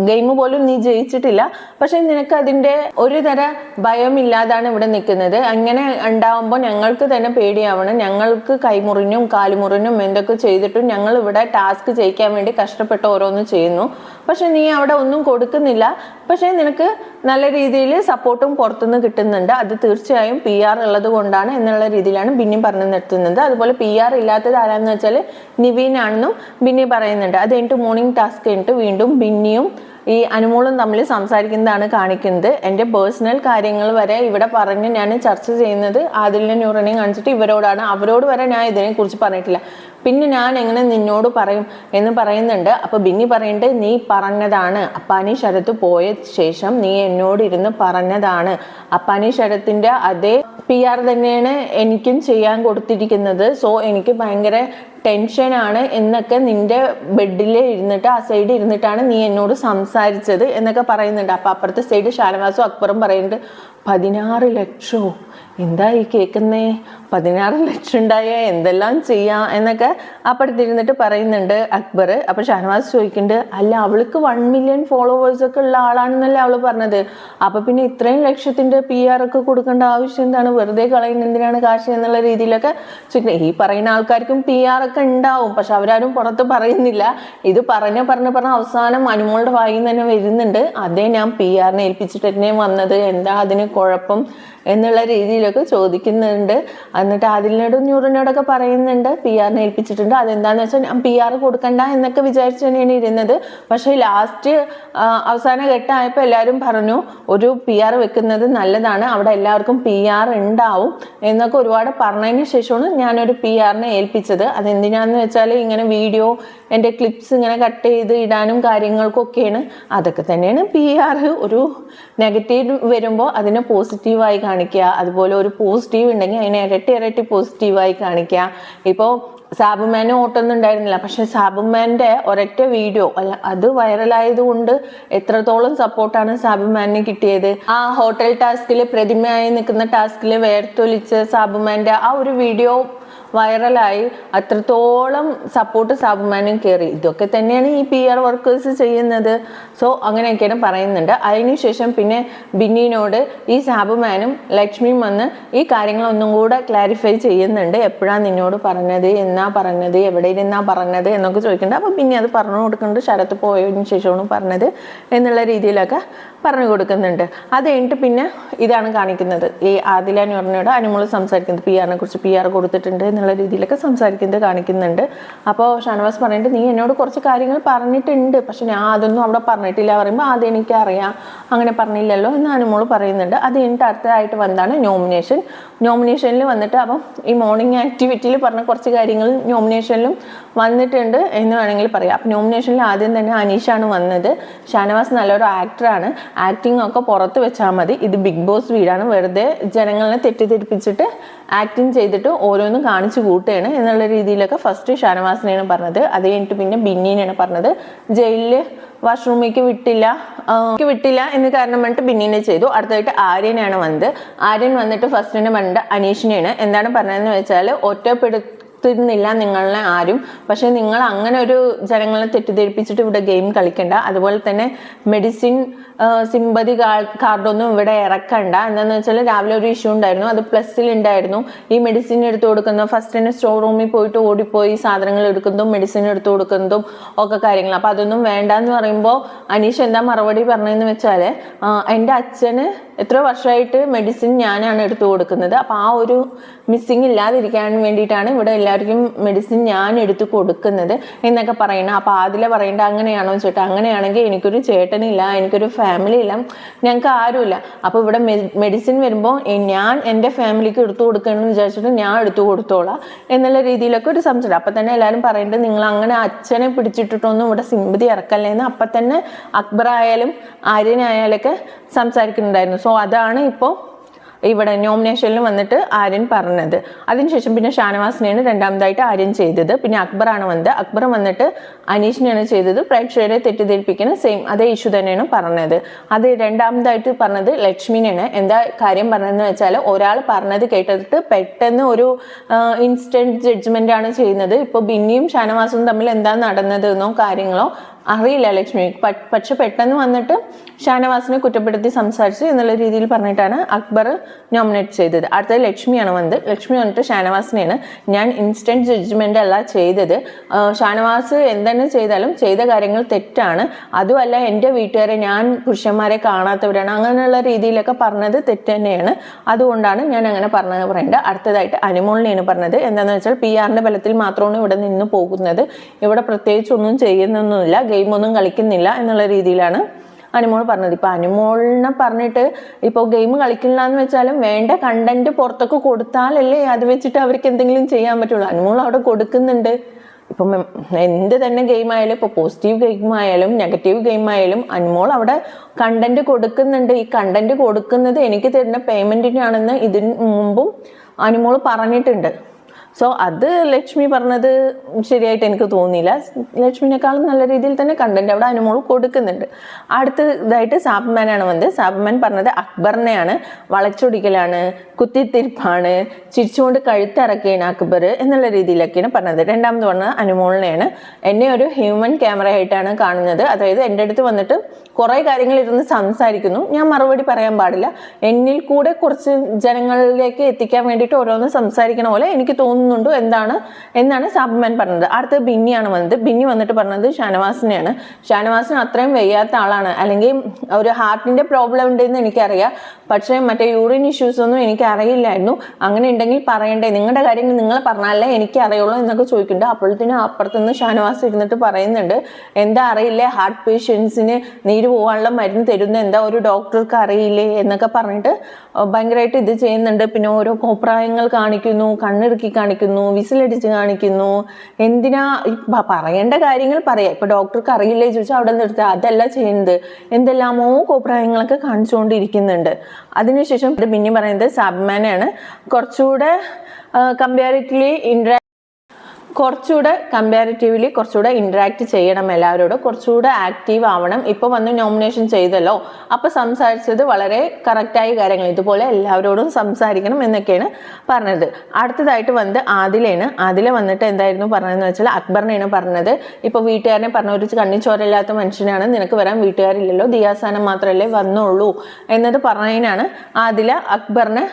ഗെയിം പോലും നീ ജയിച്ചിട്ടില്ല. പക്ഷെ നിനക്ക് അതിന്റെ ഒരു തര ഭയമില്ലാതാണ് ഇവിടെ നിൽക്കുന്നത്. അങ്ങനെ ഉണ്ടാവുമ്പോൾ ഞങ്ങൾക്ക് തന്നെ പേടിയാവണം. ഞങ്ങൾക്ക് കൈമുറിഞ്ഞും കാലുമുറിഞ്ഞും എന്തൊക്കെ ചെയ്തിട്ടും ഞങ്ങൾ ഇവിടെ ടാസ്ക് ജയിക്കാൻ വേണ്ടി കഷ്ടപ്പെട്ട് ഓരോന്നും ചെയ്യുന്നു. പക്ഷെ നീ അവിടെ ഒന്നും കൊടുക്കുന്നില്ല. പക്ഷേ നിനക്ക് നല്ല രീതിയിൽ സപ്പോർട്ടും പുറത്തുനിന്ന് കിട്ടുന്നുണ്ട്. അത് തീർച്ചയായും പി ആർ ഉള്ളത് കൊണ്ടാണ് എന്നുള്ള രീതിയിലാണ് ബിന്നി പറഞ്ഞു നിർത്തുന്നത്. അതുപോലെ പി ആർ ഇല്ലാത്തത് ആരാന്ന് വെച്ചാൽ നിവീനാണെന്നും ബിന്നി പറയുന്നുണ്ട്. അത് കഴിഞ്ഞിട്ട് മോർണിംഗ് ടാസ്ക് കഴിഞ്ഞിട്ട് വീണ്ടും ബിന്നിയും ഈ അനുമോളും തമ്മിൽ സംസാരിക്കുന്നതാണ് കാണിക്കുന്നത്. എന്റെ പേഴ്സണൽ കാര്യങ്ങൾ വരെ ഇവിടെ പറഞ്ഞ് ഞാൻ ചർച്ച ചെയ്യുന്നത് ആദിലിനെ ന്യൂറനെയും കാണിച്ചിട്ട് ഇവരോടാണ്. അവരോട് വരെ ഞാൻ ഇതിനെക്കുറിച്ച് പറഞ്ഞിട്ടില്ല. പിന്നെ ഞാൻ എങ്ങനെ നിന്നോട് പറയും എന്ന് പറയുന്നുണ്ട്. അപ്പോൾ ബിന്നി പറയുന്നുണ്ട് നീ പറഞ്ഞതാണ്. അപ്പാനി ശരത്ത് പോയ ശേഷം നീ എന്നോട് ഇരുന്ന് പറഞ്ഞതാണ്. അപ്പാനി ശരത്തിന്റെ അതേ പി ആർ തന്നെയാണ് എനിക്കും ചെയ്യാൻ കൊടുത്തിരിക്കുന്നത്. സോ എനിക്ക് ഭയങ്കര ടെൻഷനാണ് എന്നൊക്കെ നിന്റെ ബെഡിൽ ഇരുന്നിട്ട് ആ സൈഡ് ഇരുന്നിട്ടാണ് നീ എന്നോട് സംസാരിച്ചത് എന്നൊക്കെ പറയുന്നുണ്ട്. അപ്പോൾ അപ്പുറത്തെ സൈഡ് ഷാനവാസും അക്ബറും പറയുന്നുണ്ട് പതിനാറ് ലക്ഷമോ എന്താ ഈ കേൾക്കുന്നേ പതിനാറ് ലക്ഷം ഉണ്ടായ എന്തെല്ലാം ചെയ്യാം എന്നൊക്കെ അപ്പുറത്തിരുന്നിട്ട് പറയുന്നുണ്ട് അക്ബർ. അപ്പോൾ ഷാനവാസ് ചോദിക്കുന്നുണ്ട് അല്ല അവൾക്ക് വൺ മില്യൺ ഫോളോവേഴ്സ് ഒക്കെ ഉള്ള ആളാണെന്നല്ലേ അവൾ പറഞ്ഞത്? അപ്പോൾ പിന്നെ ഇത്രയും ലക്ഷത്തിന്റെ പി ആർ ഒക്കെ കൊടുക്കേണ്ട ആവശ്യം എന്താണ്? വെറുതെ കളയുന്ന എന്തിനാണ് കാശ് എന്നുള്ള രീതിയിലൊക്കെ ചോദിക്കുന്നത് ഈ പറയുന്ന ആൾക്കാർക്കും പി ആർ ഒക്കെ ഉണ്ടാവും പക്ഷെ അവരാരും പുറത്ത് പറയുന്നില്ല. ഇത് പറഞ്ഞ പറഞ്ഞ പറഞ്ഞ അവസാനം അനുമോളുടെ വായിൽ തന്നെ വരുന്നുണ്ട്. അതേ ഞാൻ പി ആറിനെ ഏൽപ്പിച്ചിട്ട് തന്നെ വന്നത്. എന്താ അതിന് കുഴപ്പം എന്നുള്ള രീതിയിലൊക്കെ ചോദിക്കുന്നുണ്ട്. എന്നിട്ട് അതിലിനോടും ന്യൂറിനോടൊക്കെ പറയുന്നുണ്ട്. പി ആറിനെ ഏൽപ്പിച്ചിട്ടുണ്ട്. അതെന്താന്ന് വെച്ചാൽ ഞാൻ പി ആർ കൊടുക്കണ്ട എന്നൊക്കെ വിചാരിച്ചു തന്നെയാണ് ഇരുന്നത്. പക്ഷേ ലാസ്റ്റ് അവസാന ഘട്ടമായപ്പോൾ എല്ലാവരും പറഞ്ഞു ഒരു പി ആർ വെക്കുന്നത് നല്ലതാണ്. അവിടെ എല്ലാവർക്കും പി ആർ ഉണ്ടാവും. എന്നൊക്കെ ഒരുപാട് പറഞ്ഞതിന് ശേഷമാണ് ഞാനൊരു പി ആറിനെ ഏൽപ്പിച്ചത്. അതെന്തിനാന്ന് വെച്ചാൽ ഇങ്ങനെ വീഡിയോ എന്റെ ക്ലിപ്സ് ഇങ്ങനെ കട്ട് ചെയ്ത് ഇടാനും കാര്യങ്ങൾക്കൊക്കെയാണ്. അതൊക്കെ തന്നെയാണ് പി ആർ ഒരു നെഗറ്റീവ് വരുമ്പോൾ അതിനെ പോസിറ്റീവായി കാണിക്കുക. അതുപോലെ ഒരു പോസിറ്റീവ് ഉണ്ടെങ്കിൽ അതിനെ ഇരട്ടി ഇരട്ടി പോസിറ്റീവായി കാണിക്കുക. ഇപ്പോൾ സാബുമാന് ഓട്ടൊന്നും ഉണ്ടായിരുന്നില്ല പക്ഷെ സാബുമാന്റെ ഒരൊറ്റ വീഡിയോ അല്ല അത് വൈറലായതുകൊണ്ട് എത്രത്തോളം സപ്പോർട്ടാണ് സാബുമാനിന് കിട്ടിയത്? ആ ഹോട്ടൽ ടാസ്കിൽ പ്രതിമയായി നിൽക്കുന്ന ടാസ്കിൽ വേർത്തൊലിച്ച് സാബുമാന്റെ ആ ഒരു വീഡിയോ വൈറലായി അത്രത്തോളം സപ്പോർട്ട് സാബുമാനും കയറി ഇതൊക്കെ തന്നെയാണ് ഈ പി ആർ വർക്കേഴ്സ് ചെയ്യുന്നത്. സോ അങ്ങനെയൊക്കെയാണ് പറയുന്നുണ്ട്. അതിനുശേഷം പിന്നെ ബിന്നിനോട് ഈ സാബുമാനും ലക്ഷ്മിയും വന്ന് ഈ കാര്യങ്ങളൊന്നും കൂടെ ക്ലാരിഫൈ ചെയ്യുന്നുണ്ട്. എപ്പോഴാണ് നിന്നോട് പറഞ്ഞത്? എന്നാ പറഞ്ഞത്? എവിടെ ഇരുന്നാ പറഞ്ഞത്? എന്നൊക്കെ ചോദിക്കുന്നുണ്ട്. അപ്പം പിന്നെ അത് പറഞ്ഞു കൊടുക്കുന്നുണ്ട്. ശരത്ത് പോയതിന് ശേഷമാണ് പറഞ്ഞത് എന്നുള്ള രീതിയിലൊക്കെ പറഞ്ഞു കൊടുക്കുന്നുണ്ട്. അത് കഴിഞ്ഞിട്ട് പിന്നെ ഇതാണ് കാണിക്കുന്നത്. ഈ ആദില നൂറിനോട് അനുമോൾ സംസാരിക്കുന്നത്. പി ആറിനെ കുറിച്ച് പി ആർ കൊടുത്തിട്ടുണ്ട് എന്നുള്ള രീതിയിലൊക്കെ സംസാരിക്കുന്നത് കാണിക്കുന്നുണ്ട്. അപ്പോൾ ഷാനവാസ് പറഞ്ഞിട്ട് നീ എന്നോട് കുറച്ച് കാര്യങ്ങൾ പറഞ്ഞിട്ടുണ്ട്. പക്ഷെ ഞാൻ അതൊന്നും അവിടെ പറഞ്ഞിട്ടില്ല. പറയുമ്പോൾ അത് എനിക്കറിയാം. അങ്ങനെ പറഞ്ഞില്ലല്ലോ എന്ന് അനുമോൾ പറയുന്നുണ്ട്. അത് കഴിഞ്ഞിട്ട് അടുത്തതായിട്ട് വന്നതാണ് നോമിനേഷൻ. നോമിനേഷനിൽ വന്നിട്ട് അപ്പം ഈ മോർണിംഗ് ആക്ടിവിറ്റിയിൽ പറഞ്ഞ കുറച്ച് കാര്യങ്ങൾ നോമിനേഷനിലും വന്നിട്ടുണ്ട് എന്ന് വേണമെങ്കിൽ പറയാം. അപ്പം നോമിനേഷനിൽ ആദ്യം തന്നെ അനീഷാണ് വന്നത്. ഷാനവാസ് നല്ലൊരു ആക്ടറാണ് ആക്ടിംഗ് ഒക്കെ പുറത്ത് വെച്ചാൽ മതി. ഇത് ബിഗ് ബോസ് വീടാണ്. വെറുതെ ജനങ്ങളെ തെറ്റിദ്ധരിപ്പിച്ചിട്ട് ആക്ടിങ് ചെയ്തിട്ട് ഓരോന്നും കാണിച്ചു കൂട്ടുകയാണ് എന്നുള്ള രീതിയിലൊക്കെ ഫസ്റ്റ് ഷാനവാസിനെയാണ് പറഞ്ഞത്. അത് കഴിഞ്ഞിട്ട് പിന്നെ ബിന്നീനെയാണ് പറഞ്ഞത്. ജയിലിൽ വാഷ്റൂമിലേക്ക് വിട്ടില്ല വിട്ടില്ല എന്ന് കാരണം പറഞ്ഞിട്ട് ബിന്നീനെ ചെയ്തു. അടുത്തതായിട്ട് ആര്യനാണ് വന്നത്. ആര്യൻ വന്നിട്ട് ഫസ്റ്റിനെ പറഞ്ഞിട്ട് അനീഷിനെയാണ്. എന്താണ് പറഞ്ഞതെന്ന് വെച്ചാൽ ഒറ്റപ്പെടുത്തുന്നില്ല നിങ്ങളെ ആരും. പക്ഷേ നിങ്ങൾ അങ്ങനെ ഒരു ജനങ്ങളെ തെറ്റിദ്ധരിപ്പിച്ചിട്ട് ഇവിടെ ഗെയിം കളിക്കണ്ട. അതുപോലെ തന്നെ മെഡിസിൻ സിമ്പതി കാർഡൊന്നും ഇവിടെ ഇറക്കണ്ട. എന്താണെന്ന് വെച്ചാൽ രാവിലെ ഒരു ഇഷ്യൂ ഉണ്ടായിരുന്നു. അത് പ്ലസ്സിൽ ഉണ്ടായിരുന്നു ഈ മെഡിസിൻ എടുത്തു കൊടുക്കുന്ന ഫസ്റ്റ് തന്നെ സ്റ്റോർ റൂമിൽ പോയിട്ട് ഓടിപ്പോയി സാധനങ്ങൾ എടുക്കുന്നതും മെഡിസിൻ എടുത്തു കൊടുക്കുന്നതും ഒക്കെ കാര്യങ്ങൾ. അപ്പോൾ അതൊന്നും വേണ്ട എന്ന് പറയുമ്പോൾ അനീഷ് എന്താ മറുപടി പറഞ്ഞതെന്ന് വെച്ചാൽ എന്റെ അച്ഛന് എത്ര വർഷമായിട്ട് മെഡിസിൻ ഞാനാണ് എടുത്തു കൊടുക്കുന്നത്. അപ്പോൾ ആ ഒരു മിസ്സിങ് ഇല്ലാതിരിക്കാൻ വേണ്ടിയിട്ടാണ് ഇവിടെ എല്ലാവർക്കും മെഡിസിൻ ഞാൻ എടുത്ത് കൊടുക്കുന്നത് എന്നൊക്കെ പറയണം അപ്പോൾ ആദില പറയേണ്ട അങ്ങനെയാണോ? ചേട്ടാ അങ്ങനെയാണെങ്കിൽ എനിക്കൊരു ചേട്ടനില്ല എനിക്കൊരു ഫാമിലി ഇല്ല ഞങ്ങൾക്ക് ആരുമില്ല. അപ്പോൾ ഇവിടെ മെഡിസിൻ വരുമ്പോൾ ഞാൻ എന്റെ ഫാമിലിക്ക് എടുത്തു കൊടുക്കണമെന്ന് വിചാരിച്ചിട്ട് ഞാൻ എടുത്തു കൊടുത്തോളാം എന്നുള്ള രീതിയിലൊക്കെ ഒരു സംശയം അപ്പം തന്നെ എല്ലാവരും പറയേണ്ടത് നിങ്ങൾ അങ്ങനെ അച്ഛനെ പിടിച്ചിട്ടിട്ടൊന്നും ഇവിടെ സിമ്പതി ഇറക്കല്ലേന്ന് അപ്പം തന്നെ അക്ബർ ആയാലും ആര്യനായാലൊക്കെ സംസാരിക്കുന്നുണ്ടായിരുന്നു. സോ അതാണ് ഇപ്പോൾ ഇവിടെ നോമിനേഷനിൽ വന്നിട്ട് ആര്യൻ പറഞ്ഞത്. അതിനുശേഷം പിന്നെ ഷാനവാസിനെയാണ് രണ്ടാമതായിട്ട് ആര്യൻ ചെയ്തത്. പിന്നെ അക്ബറാണ് വന്നത്. അക്ബർ വന്നിട്ട് അനീഷിനെയാണ് ചെയ്തത്. പ്രേക്ഷകരെ തെറ്റിദ്ധരിപ്പിക്കുന്ന സെയിം അതേ ഇഷ്യൂ തന്നെയാണ് പറഞ്ഞത്. അത് രണ്ടാമതായിട്ട് പറഞ്ഞത് ലക്ഷ്മിനെയാണ്. എന്താ കാര്യം പറഞ്ഞതെന്ന് വെച്ചാൽ ഒരാൾ പറഞ്ഞത് കേട്ടിട്ട് പെട്ടെന്ന് ഒരു ഇൻസ്റ്റന്റ് ജഡ്ജ്മെന്റ് ആണ് ചെയ്യുന്നത്. ഇപ്പോൾ ബിന്നിയും ഷാനവാസും തമ്മിൽ എന്താ നടന്നതെന്നോ കാര്യങ്ങളോ അറിയില്ല ലക്ഷ്മി. പക്ഷെ പെട്ടെന്ന് വന്നിട്ട് ഷാനവാസിനെ കുറ്റപ്പെടുത്തി സംസാരിച്ചു എന്നുള്ള രീതിയിൽ പറഞ്ഞിട്ടാണ് അക്ബർ നോമിനേറ്റ് ചെയ്തത്. അടുത്തത് ലക്ഷ്മിയാണ് വന്നത്. ലക്ഷ്മി വന്നിട്ട് ഷാനവാസിനെയാണ് ഞാൻ ഇൻസ്റ്റന്റ് ജഡ്ജ്മെന്റ് അല്ല ചെയ്തത്. ഷാനവാസ് എന്തെന്നെ ചെയ്താലും ചെയ്ത കാര്യങ്ങൾ തെറ്റാണ്. അതുമല്ല എന്റെ വീട്ടുകാരെ ഞാൻ പുരുഷന്മാരെ കാണാത്തവരാണ്. അങ്ങനെയുള്ള രീതിയിലൊക്കെ പറഞ്ഞത് തെറ്റ് തന്നെയാണ്. അതുകൊണ്ടാണ് ഞാൻ അങ്ങനെ പറഞ്ഞത് പറയേണ്ടത്. അടുത്തതായിട്ട് അനുമോളിനെയാണ് പറഞ്ഞത്. എന്താണെന്ന് വെച്ചാൽ പി ആറിന്റെ ബലത്തിൽ മാത്രമാണ് ഇവിടെ നിന്ന് പോകുന്നത്. ഇവിടെ പ്രത്യേകിച്ച് ഒന്നും ചെയ്യുന്നൊന്നുമില്ല. ഗെയിം ഒന്നും കളിക്കുന്നില്ല എന്നുള്ള രീതിയിലാണ് അനുമോൾ പറഞ്ഞത്. ഇപ്പം അനുമോളിനെ പറഞ്ഞിട്ട് ഇപ്പോൾ ഗെയിം കളിക്കില്ല എന്ന് വെച്ചാലും വേണ്ട കണ്ടന്റ് പുറത്തൊക്കെ കൊടുത്താലല്ലേ അത് വെച്ചിട്ട് അവർക്ക് എന്തെങ്കിലും ചെയ്യാൻ പറ്റുള്ളൂ. അനുമോൾ അവിടെ കൊടുക്കുന്നുണ്ട്. ഇപ്പം എന്ത് തന്നെ ഗെയിം ആയാലും ഇപ്പോൾ പോസിറ്റീവ് ഗെയിം ആയാലും നെഗറ്റീവ് ഗെയിം ആയാലും അനുമോൾ അവിടെ കണ്ടന്റ് കൊടുക്കുന്നുണ്ട്. ഈ കണ്ടന്റ് കൊടുക്കുന്നത് എനിക്ക് തരുന്ന പേയ്മെന്റിനാണെന്ന് ഇതിന് മുമ്പും അനുമോൾ പറഞ്ഞിട്ടുണ്ട്. സോ അത് ലക്ഷ്മി പറഞ്ഞത് ശരിയായിട്ട് എനിക്ക് തോന്നിയില്ല. ലക്ഷ്മിനേക്കാളും നല്ല രീതിയിൽ തന്നെ കണ്ടന്റ് അവിടെ അനുമോൾ കൊടുക്കുന്നുണ്ട്. അടുത്ത ഇതായിട്ട് സാബ്മാനാണ് വന്നത്. സാബ്മാൻ പറഞ്ഞത് അക്ബറിനെയാണ് വളച്ചൊടിക്കലാണ് കുത്തിത്തിരിപ്പാണ് ചിരിച്ചുകൊണ്ട് കഴുത്തിറക്കിയാണ് അക്ബർ എന്നുള്ള രീതിയിലൊക്കെയാണ് പറഞ്ഞത്. രണ്ടാമത് പറഞ്ഞത് അനുമോളിനെയാണ്. എന്നെ ഒരു ഹ്യൂമൻ ക്യാമറ ആയിട്ടാണ് കാണുന്നത്. അതായത് എന്റെ അടുത്ത് വന്നിട്ട് കുറേ കാര്യങ്ങൾ ഇരുന്ന് സംസാരിക്കുന്നു. ഞാൻ മറുപടി പറയാൻ പാടില്ല. എന്നിൽ കൂടെ കുറച്ച് ജനങ്ങളിലേക്ക് എത്തിക്കാൻ വേണ്ടിയിട്ട് ഓരോന്ന് സംസാരിക്കണ പോലെ എനിക്ക് തോന്നുന്നുണ്ട്? എന്താണ്? എന്നാണ് സാബ്മാൻ പറഞ്ഞത്. അടുത്ത ബിന്നിയാണ് വന്നത്. ബിന്നി വന്നിട്ട് പറഞ്ഞത് ഷാനവാസിനെയാണ്. ഷാനവാസിന് അത്രയും വയ്യാത്ത ആളാണ്. അല്ലെങ്കിൽ ഒരു ഹാർട്ടിന്റെ പ്രോബ്ലം ഉണ്ടെന്ന് എനിക്കറിയാം. പക്ഷേ മറ്റേ യൂറിൻ ഇഷ്യൂസ് ഒന്നും എനിക്ക് അറിയില്ലായിരുന്നു അങ്ങനെ ഉണ്ടെങ്കിൽ പറയണ്ടേ? നിങ്ങളുടെ കാര്യങ്ങൾ നിങ്ങൾ പറഞ്ഞാലേ എനിക്ക് അറിയുള്ളൂ എന്നൊക്കെ ചോദിക്കുന്നുണ്ട്. അപ്പോഴത്തേനും അപ്പുറത്തുനിന്ന് ഷാനവാസ് ഇരുന്നിട്ട് പറയുന്നുണ്ട്. എന്താ അറിയില്ലേ? ഹാർട്ട് പേഷ്യൻസിന് നീര് പോകാനുള്ള മരുന്ന് തരുന്ന എന്താ ഒരു ഡോക്ടർക്ക് അറിയില്ലേ എന്നൊക്കെ പറഞ്ഞിട്ട് ഭയങ്കരമായിട്ട് ഇത് ചെയ്യുന്നുണ്ട്. പിന്നെ ഓരോ കോപ്രായങ്ങൾ കാണിക്കുന്നു കണ്ണിറുക്കി കാണിക്കുന്നു വിസിലടിച്ച് കാണിക്കുന്നു. എന്തിനാ? പറയേണ്ട കാര്യങ്ങൾ പറയാം. ഇപ്പൊ ഡോക്ടർക്ക് അറിയില്ലേ? ചോദിച്ചാൽ അവിടെ നിർത്തുക അതല്ല ചെയ്യുന്നത്. എന്തെല്ലാമോ കോപ്രായങ്ങളൊക്കെ കാണിച്ചുകൊണ്ടിരിക്കുന്നുണ്ട്. അതിനുശേഷം പിന്നെ പറയുന്നത് സാബ്മാനാണ്. കുറച്ചുകൂടെ കമ്പാരിറ്റീവ്ലി ഇൻട്രാ കുറച്ചുകൂടെ കമ്പാരിറ്റീവ്ലി കുറച്ചുകൂടെ ഇന്ററാക്ട് ചെയ്യണം എല്ലാവരോടും. കുറച്ചുകൂടെ ആക്റ്റീവ് ആവണം. ഇപ്പോൾ വന്ന് നോമിനേഷൻ ചെയ്തല്ലോ. അപ്പോൾ സംസാരിച്ചത് വളരെ കറക്റ്റായ കാര്യങ്ങൾ. ഇതുപോലെ എല്ലാവരോടും സംസാരിക്കണം എന്നൊക്കെയാണ് പറഞ്ഞത്. അടുത്തതായിട്ട് വന്ന് ആദിലയാണ്. ആദില വന്നിട്ട് എന്തായിരുന്നു പറഞ്ഞതെന്ന് വെച്ചാൽ അക്ബറിനെയാണ് പറഞ്ഞത്. ഇപ്പോൾ വീട്ടുകാരനെ പറഞ്ഞ ഒരു കണ്ണി മനുഷ്യനാണ്. നിനക്ക് വരാൻ വീട്ടുകാരില്ലല്ലോ. ദിയാസാനം മാത്രമല്ലേ വന്നുള്ളൂ എന്നത് പറഞ്ഞതിനാണ് ആദില അക്ബറിനെ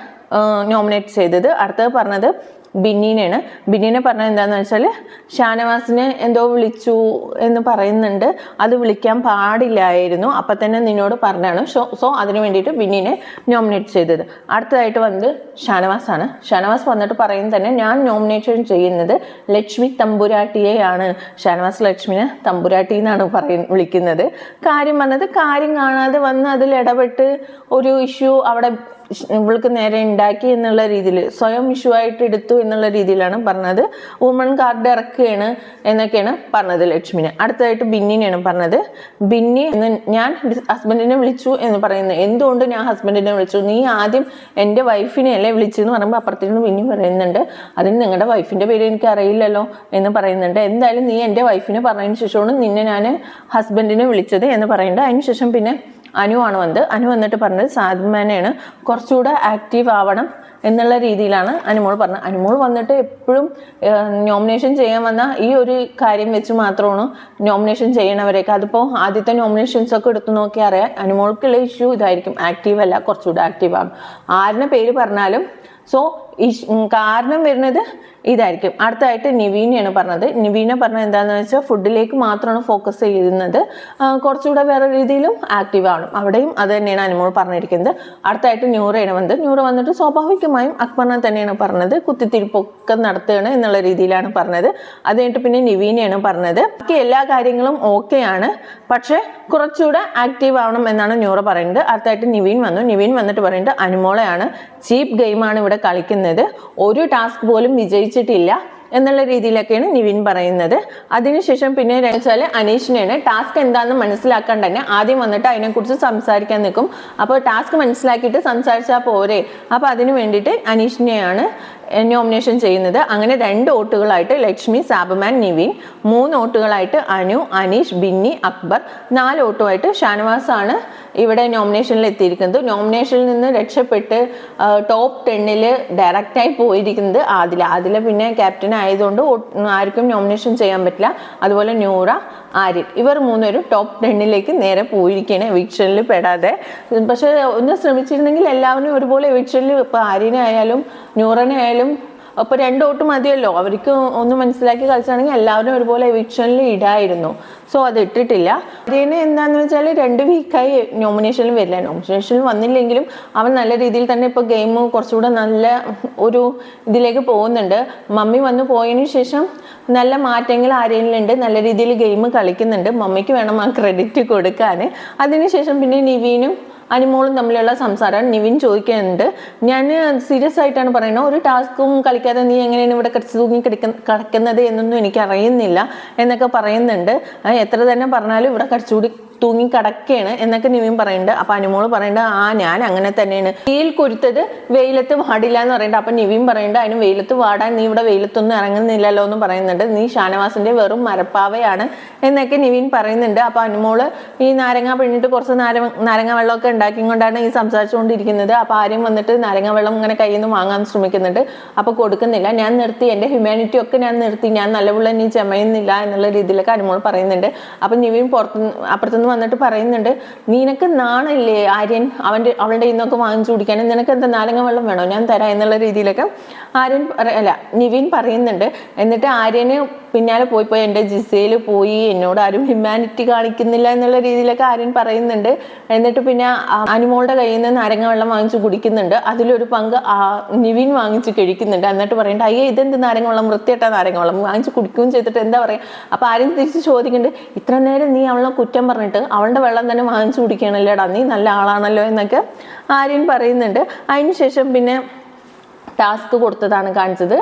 നോമിനേറ്റ് ചെയ്തത്. അടുത്തത് പറഞ്ഞത് ബിന്നീനെയാണ് ബിന്നീനെ പറഞ്ഞത് എന്താണെന്ന് വെച്ചാൽ ഷാനവാസിനെ എന്തോ വിളിച്ചു എന്ന് പറയുന്നുണ്ട്. അത് വിളിക്കാൻ പാടില്ലായിരുന്നു. അപ്പം തന്നെ നിന്നോട് പറഞ്ഞാണ് സോ സോ അതിന് വേണ്ടിയിട്ട് ബിന്നീനെ നോമിനേറ്റ് ചെയ്തത്. അടുത്തതായിട്ട് വന്നത് ഷാനവാസാണ്. ഷാനവാസ് വന്നിട്ട് പറയുന്നത് തന്നെ ഞാൻ നോമിനേഷൻ ചെയ്യുന്നത് ലക്ഷ്മി തമ്പുരാട്ടിയെയാണ്. ഷാനവാസ് ലക്ഷ്മിനെ തമ്പുരാട്ടി എന്നാണ് പറയ വിളിക്കുന്നത്. കാര്യം വന്നത് കാര്യം കാണാതെ വന്ന് അതിൽ ഇടപെട്ട് ഒരു ഇഷ്യൂ അവിടെ ഇവൾക്ക് നേരെ ഉണ്ടാക്കി എന്നുള്ള രീതിയിൽ സ്വയം ഇഷ്യൂ ആയിട്ട് എടുത്തു എന്നുള്ള രീതിയിലാണ് പറഞ്ഞത്. വുമൺ കാർഡ് ഇറക്കുകയാണ് എന്നൊക്കെയാണ് പറഞ്ഞത് ലക്ഷ്മിനെ. അടുത്തതായിട്ട് ബിന്നിനെയാണ് പറഞ്ഞത്. ബിന്നി ഞാൻ ഹസ്ബൻഡിനെ വിളിച്ചു എന്ന് പറയുന്നത്. എന്തുകൊണ്ട് ഞാൻ ഹസ്ബൻഡിനെ വിളിച്ചു? നീ ആദ്യം എന്റെ വൈഫിനെ അല്ലേ വിളിച്ചെന്ന് പറയുമ്പോൾ അപ്പുറത്തേക്ക് ബിന്നി പറയുന്നുണ്ട്. അതിന് നിങ്ങളുടെ വൈഫിന്റെ പേര് എനിക്ക് അറിയില്ലല്ലോ എന്ന് പറയുന്നുണ്ട്. എന്തായാലും നീ എന്റെ വൈഫിനെ പറഞ്ഞതിന് ശേഷമാണ് നിന്നെ ഞാൻ ഹസ്ബൻഡിനെ വിളിച്ചത് എന്ന് പറയുന്നുണ്ട്. അതിന് ശേഷം പിന്നെ അനു ആണ് വന്നത്. അനു വന്നിട്ട് പറഞ്ഞത് സാദ്മാനെയാണ് കുറച്ചുകൂടെ ആക്റ്റീവ് ആവണം എന്നുള്ള രീതിയിലാണ് അനുമോൾ പറഞ്ഞത്. അനുമോൾ വന്നിട്ട് എപ്പോഴും നോമിനേഷൻ ചെയ്യാൻ വന്ന ഈ ഒരു കാര്യം വെച്ച് മാത്രമാണ് നോമിനേഷൻ ചെയ്യണവരേക്ക്. അതിപ്പോൾ ആദ്യത്തെ നോമിനേഷൻസ് ഒക്കെ എടുത്തു നോക്കിയാൽ അറിയാം അനുമോൾക്കുള്ള ഇഷ്യൂ ഇതായിരിക്കും. ആക്റ്റീവ് അല്ല കുറച്ചുകൂടെ ആക്റ്റീവ് ആണ്. ആരുടെ പേര് പറഞ്ഞാലും സോ കാരണം വരുന്നത് ഇതായിരിക്കും. അടുത്തായിട്ട് നിവീനയാണ് പറഞ്ഞത്. നിവീന പറഞ്ഞത് എന്താണെന്ന് വെച്ചാൽ ഫുഡിലേക്ക് മാത്രമാണ് ഫോക്കസ് ചെയ്യുന്നത്. കുറച്ചുകൂടെ വേറെ രീതിയിലും ആക്റ്റീവ് ആവണം അവിടെയും അത് തന്നെയാണ് അനുമോൾ പറഞ്ഞിരിക്കുന്നത്. അടുത്തായിട്ട് ന്യൂറയാണ് വന്നത്. ന്യൂറ വന്നിട്ട് സ്വാഭാവികമായും അക്ബറിനെ തന്നെയാണ് പറഞ്ഞത്. കുത്തിത്തിരിപ്പൊക്കെ നടത്തുകയാണ് എന്നുള്ള രീതിയിലാണ് പറഞ്ഞത്. അത് കഴിഞ്ഞിട്ട് പിന്നെ നിവീനയാണ് പറഞ്ഞത്. ബാക്കി എല്ലാ കാര്യങ്ങളും ഓക്കെയാണ് പക്ഷേ കുറച്ചുകൂടെ ആക്റ്റീവ് ആവണം എന്നാണ് ന്യൂറ പറയുന്നത്. അടുത്തായിട്ട് നിവീൻ വന്നു. നിവീൻ വന്നിട്ട് പറയുന്നത് അനുമോളയാണ്. ചീപ്പ് ഗെയിമാണ് ഇവിടെ കളിക്കുന്നത്. ഒരു ടാസ്ക് പോലും വിജയിച്ചിട്ടില്ല എന്നുള്ള രീതിയിലൊക്കെയാണ് നിവിൻ പറയുന്നത്. അതിനുശേഷം പിന്നെ വെച്ചാൽ അനീഷിനെയാണ് ടാസ്ക് എന്താണെന്ന് മനസ്സിലാക്കാൻ തന്നെ ആദ്യം വന്നിട്ട് അതിനെക്കുറിച്ച് സംസാരിക്കാൻ നിൽക്കും. അപ്പോൾ ടാസ്ക് മനസ്സിലാക്കിയിട്ട് സംസാരിച്ചാൽ പോരെ. അപ്പോൾ അതിന് വേണ്ടിയിട്ട് അനീഷിനെയാണ് നോമിനേഷൻ ചെയ്യുന്നത്. അങ്ങനെ രണ്ട് വോട്ടുകളായിട്ട് ലക്ഷ്മി സാബുമാൻ നിവിൻ. മൂന്ന് വോട്ടുകളായിട്ട് അനു അനീഷ് ബിന്നി അക്ബർ. നാല് വോട്ടുമായിട്ട് ഷാനവാസ് ആണ് ഇവിടെ നോമിനേഷനിൽ എത്തിയിരിക്കുന്നത്. നോമിനേഷനിൽ നിന്ന് രക്ഷപ്പെട്ട് ടോപ്പ് ടെന്നിൽ ഡയറക്റ്റായി പോയിരിക്കുന്നത് ആദില. ആദില പിന്നെ ക്യാപ്റ്റൻ ആയതുകൊണ്ട് ആർക്കും നോമിനേഷൻ ചെയ്യാൻ പറ്റില്ല. അതുപോലെ ന്യൂറ ആര്യൻ. ഇവർ മൂന്നുപേരും ടോപ്പ് ടെന്നിലേക്ക് നേരെ പോയിരിക്കുകയാണ് എവിക്ഷനിൽ പെടാതെ. പക്ഷേ ഒന്ന് ശ്രമിച്ചിരുന്നെങ്കിൽ എല്ലാവരും ഒരുപോലെ എവിക്ഷനിൽ ഇപ്പോൾ ആര്യനെ ആയാലും നൂറനെ ആയാലും അപ്പോൾ രണ്ട് വോട്ട് മതിയല്ലോ. അവർക്ക് ഒന്ന് മനസ്സിലാക്കി കളിച്ചാണെങ്കിൽ എല്ലാവരും ഒരുപോലെ എവിക്ഷനിൽ ഇടായിരുന്നു സോ അത് ഇട്ടിട്ടില്ല. അതിന് എന്താണെന്ന് വെച്ചാൽ രണ്ട് വീക്കായി നോമിനേഷനിൽ വരില്ല. നോമിനേഷനിൽ വന്നില്ലെങ്കിലും അവൻ നല്ല രീതിയിൽ തന്നെ ഇപ്പോൾ ഗെയിം കുറച്ചുകൂടെ നല്ല ഒരു ഇതിലേക്ക് പോകുന്നുണ്ട്. മമ്മി വന്ന് പോയതിന് ശേഷം നല്ല മാറ്റങ്ങൾ ആര്യനിലുണ്ട് നല്ല രീതിയിൽ ഗെയിം കളിക്കുന്നുണ്ട്. മമ്മിക്ക് വേണം ആ ക്രെഡിറ്റ് കൊടുക്കാൻ അതിനുശേഷം പിന്നെ നിവീനും അനുമോളും തമ്മിലുള്ള സംസാരം നിവിൻ ചോദിക്കുന്നുണ്ട്. ഞാൻ സീരിയസ് ആയിട്ടാണ് പറയുന്നത്. ഒരു ടാസ്ക്കും കളിക്കാതെ നീ എങ്ങനെയാണ് ഇവിടെ കടിച്ചു തൂങ്ങി കിടക്ക കിടക്കുന്നത് എന്നൊന്നും എനിക്ക് അറിയുന്നില്ല എന്നൊക്കെ പറയുന്നുണ്ട്. എത്ര തന്നെ പറഞ്ഞാലും ഇവിടെ കടിച്ചുകൂടി തൂങ്ങി കിടക്കയാണ് എന്നൊക്കെ നിവിൻ പറയുന്നുണ്ട്. അപ്പൊ അനുമോൾ പറയുന്നുണ്ട് ആ ഞാൻ അങ്ങനെ തന്നെയാണ്. വെയിൽ കുരുത്തത് വെയിലത്ത് വാടില്ല എന്ന് പറയുന്നുണ്ട്. അപ്പൊ നിവിൻ പറയുന്നുണ്ട് അതിന് വെയിലത്ത് വാടാൻ നീ ഇവിടെ വെയിലത്തൊന്നും ഇറങ്ങുന്നില്ലല്ലോ എന്ന് പറയുന്നുണ്ട്. നീ ഷാനവാസിന്റെ വെറും മരപ്പാവയാണ് എന്നൊക്കെ നിവിൻ പറയുന്നുണ്ട്. അപ്പൊ അനുമോൾ ഈ നാരങ്ങ പിഴിഞ്ഞിട്ട് കുറച്ച് നാരങ്ങ നാരങ്ങ വെള്ളമൊക്കെ ഉണ്ടാക്കിക്കൊണ്ടാണ് ഈ സംസാരിച്ചുകൊണ്ടിരിക്കുന്നത്. അപ്പൊ ആരും വന്നിട്ട് നാരങ്ങ വെള്ളം ഇങ്ങനെ കയ്യിൽ നിന്ന് വാങ്ങാൻ ശ്രമിക്കുന്നുണ്ട്. അപ്പൊ കൊടുക്കുന്നില്ല. ഞാൻ നിർത്തി എന്റെ ഹ്യൂമാനിറ്റി ഒക്കെ ഞാൻ നിർത്തി. ഞാൻ നല്ലപോലെ നീ ചമയുന്നില്ല എന്നുള്ള രീതിയിലൊക്കെ അനുമോൾ പറയുന്നുണ്ട്. അപ്പൊ നിവിൻ പുറത്ത് അപ്പുറത്തുനിന്ന് വന്നിട്ട് പറയുന്നുണ്ട് നിനക്ക് നാണല്ലേ ആര്യൻ? അവന്റെ അവളുടെ ഇന്നൊക്കെ വാങ്ങിച്ചു കുടിക്കാനും നിനക്ക് എന്താ നാരങ്ങ വെള്ളം വേണോ? ഞാൻ തരാം എന്നുള്ള രീതിയിലൊക്കെ ആര്യൻ അല്ല നിവിൻ പറയുന്നുണ്ട്. എന്നിട്ട് ആര്യന് പിന്നാലെ പോയി പോയി എന്റെ ജിസയിൽ പോയി എന്നോട് ആരും ഹ്യൂമാനിറ്റി കാണിക്കുന്നില്ല എന്നുള്ള രീതിയിലൊക്കെ ആര്യൻ പറയുന്നുണ്ട്. എന്നിട്ട് പിന്നെ അനുമോളുടെ കയ്യിൽ നിന്ന് നാരങ്ങ വെള്ളം വാങ്ങിച്ചു കുടിക്കുന്നുണ്ട്. അതിലൊരു പങ്ക് ആ നിവിൻ വാങ്ങിച്ചു കഴിക്കുന്നുണ്ട്. എന്നിട്ട് പറയേണ്ട അയ്യേ ഇതെന്ത് നാരങ്ങ വെള്ളം? വൃത്തിയിട്ട നാരങ്ങ വെള്ളം. വാങ്ങിച്ചു കുടിക്കുകയും ചെയ്തിട്ട് എന്താ പറയുക അപ്പോൾ ആര്യൻ തിരിച്ച് ചോദിക്കുന്നുണ്ട് ഇത്ര നേരം നീ അവളെ കുറ്റം പറഞ്ഞിട്ട് അവളുടെ വെള്ളം തന്നെ വാങ്ങിച്ചു കുടിക്കണല്ലേടാ നീ നല്ല ആളാണല്ലോ എന്നൊക്കെ ആര്യൻ പറയുന്നുണ്ട്. അതിന് ശേഷം പിന്നെ ടാസ്ക് കൊടുത്തതാണ് കാണിച്ചത്.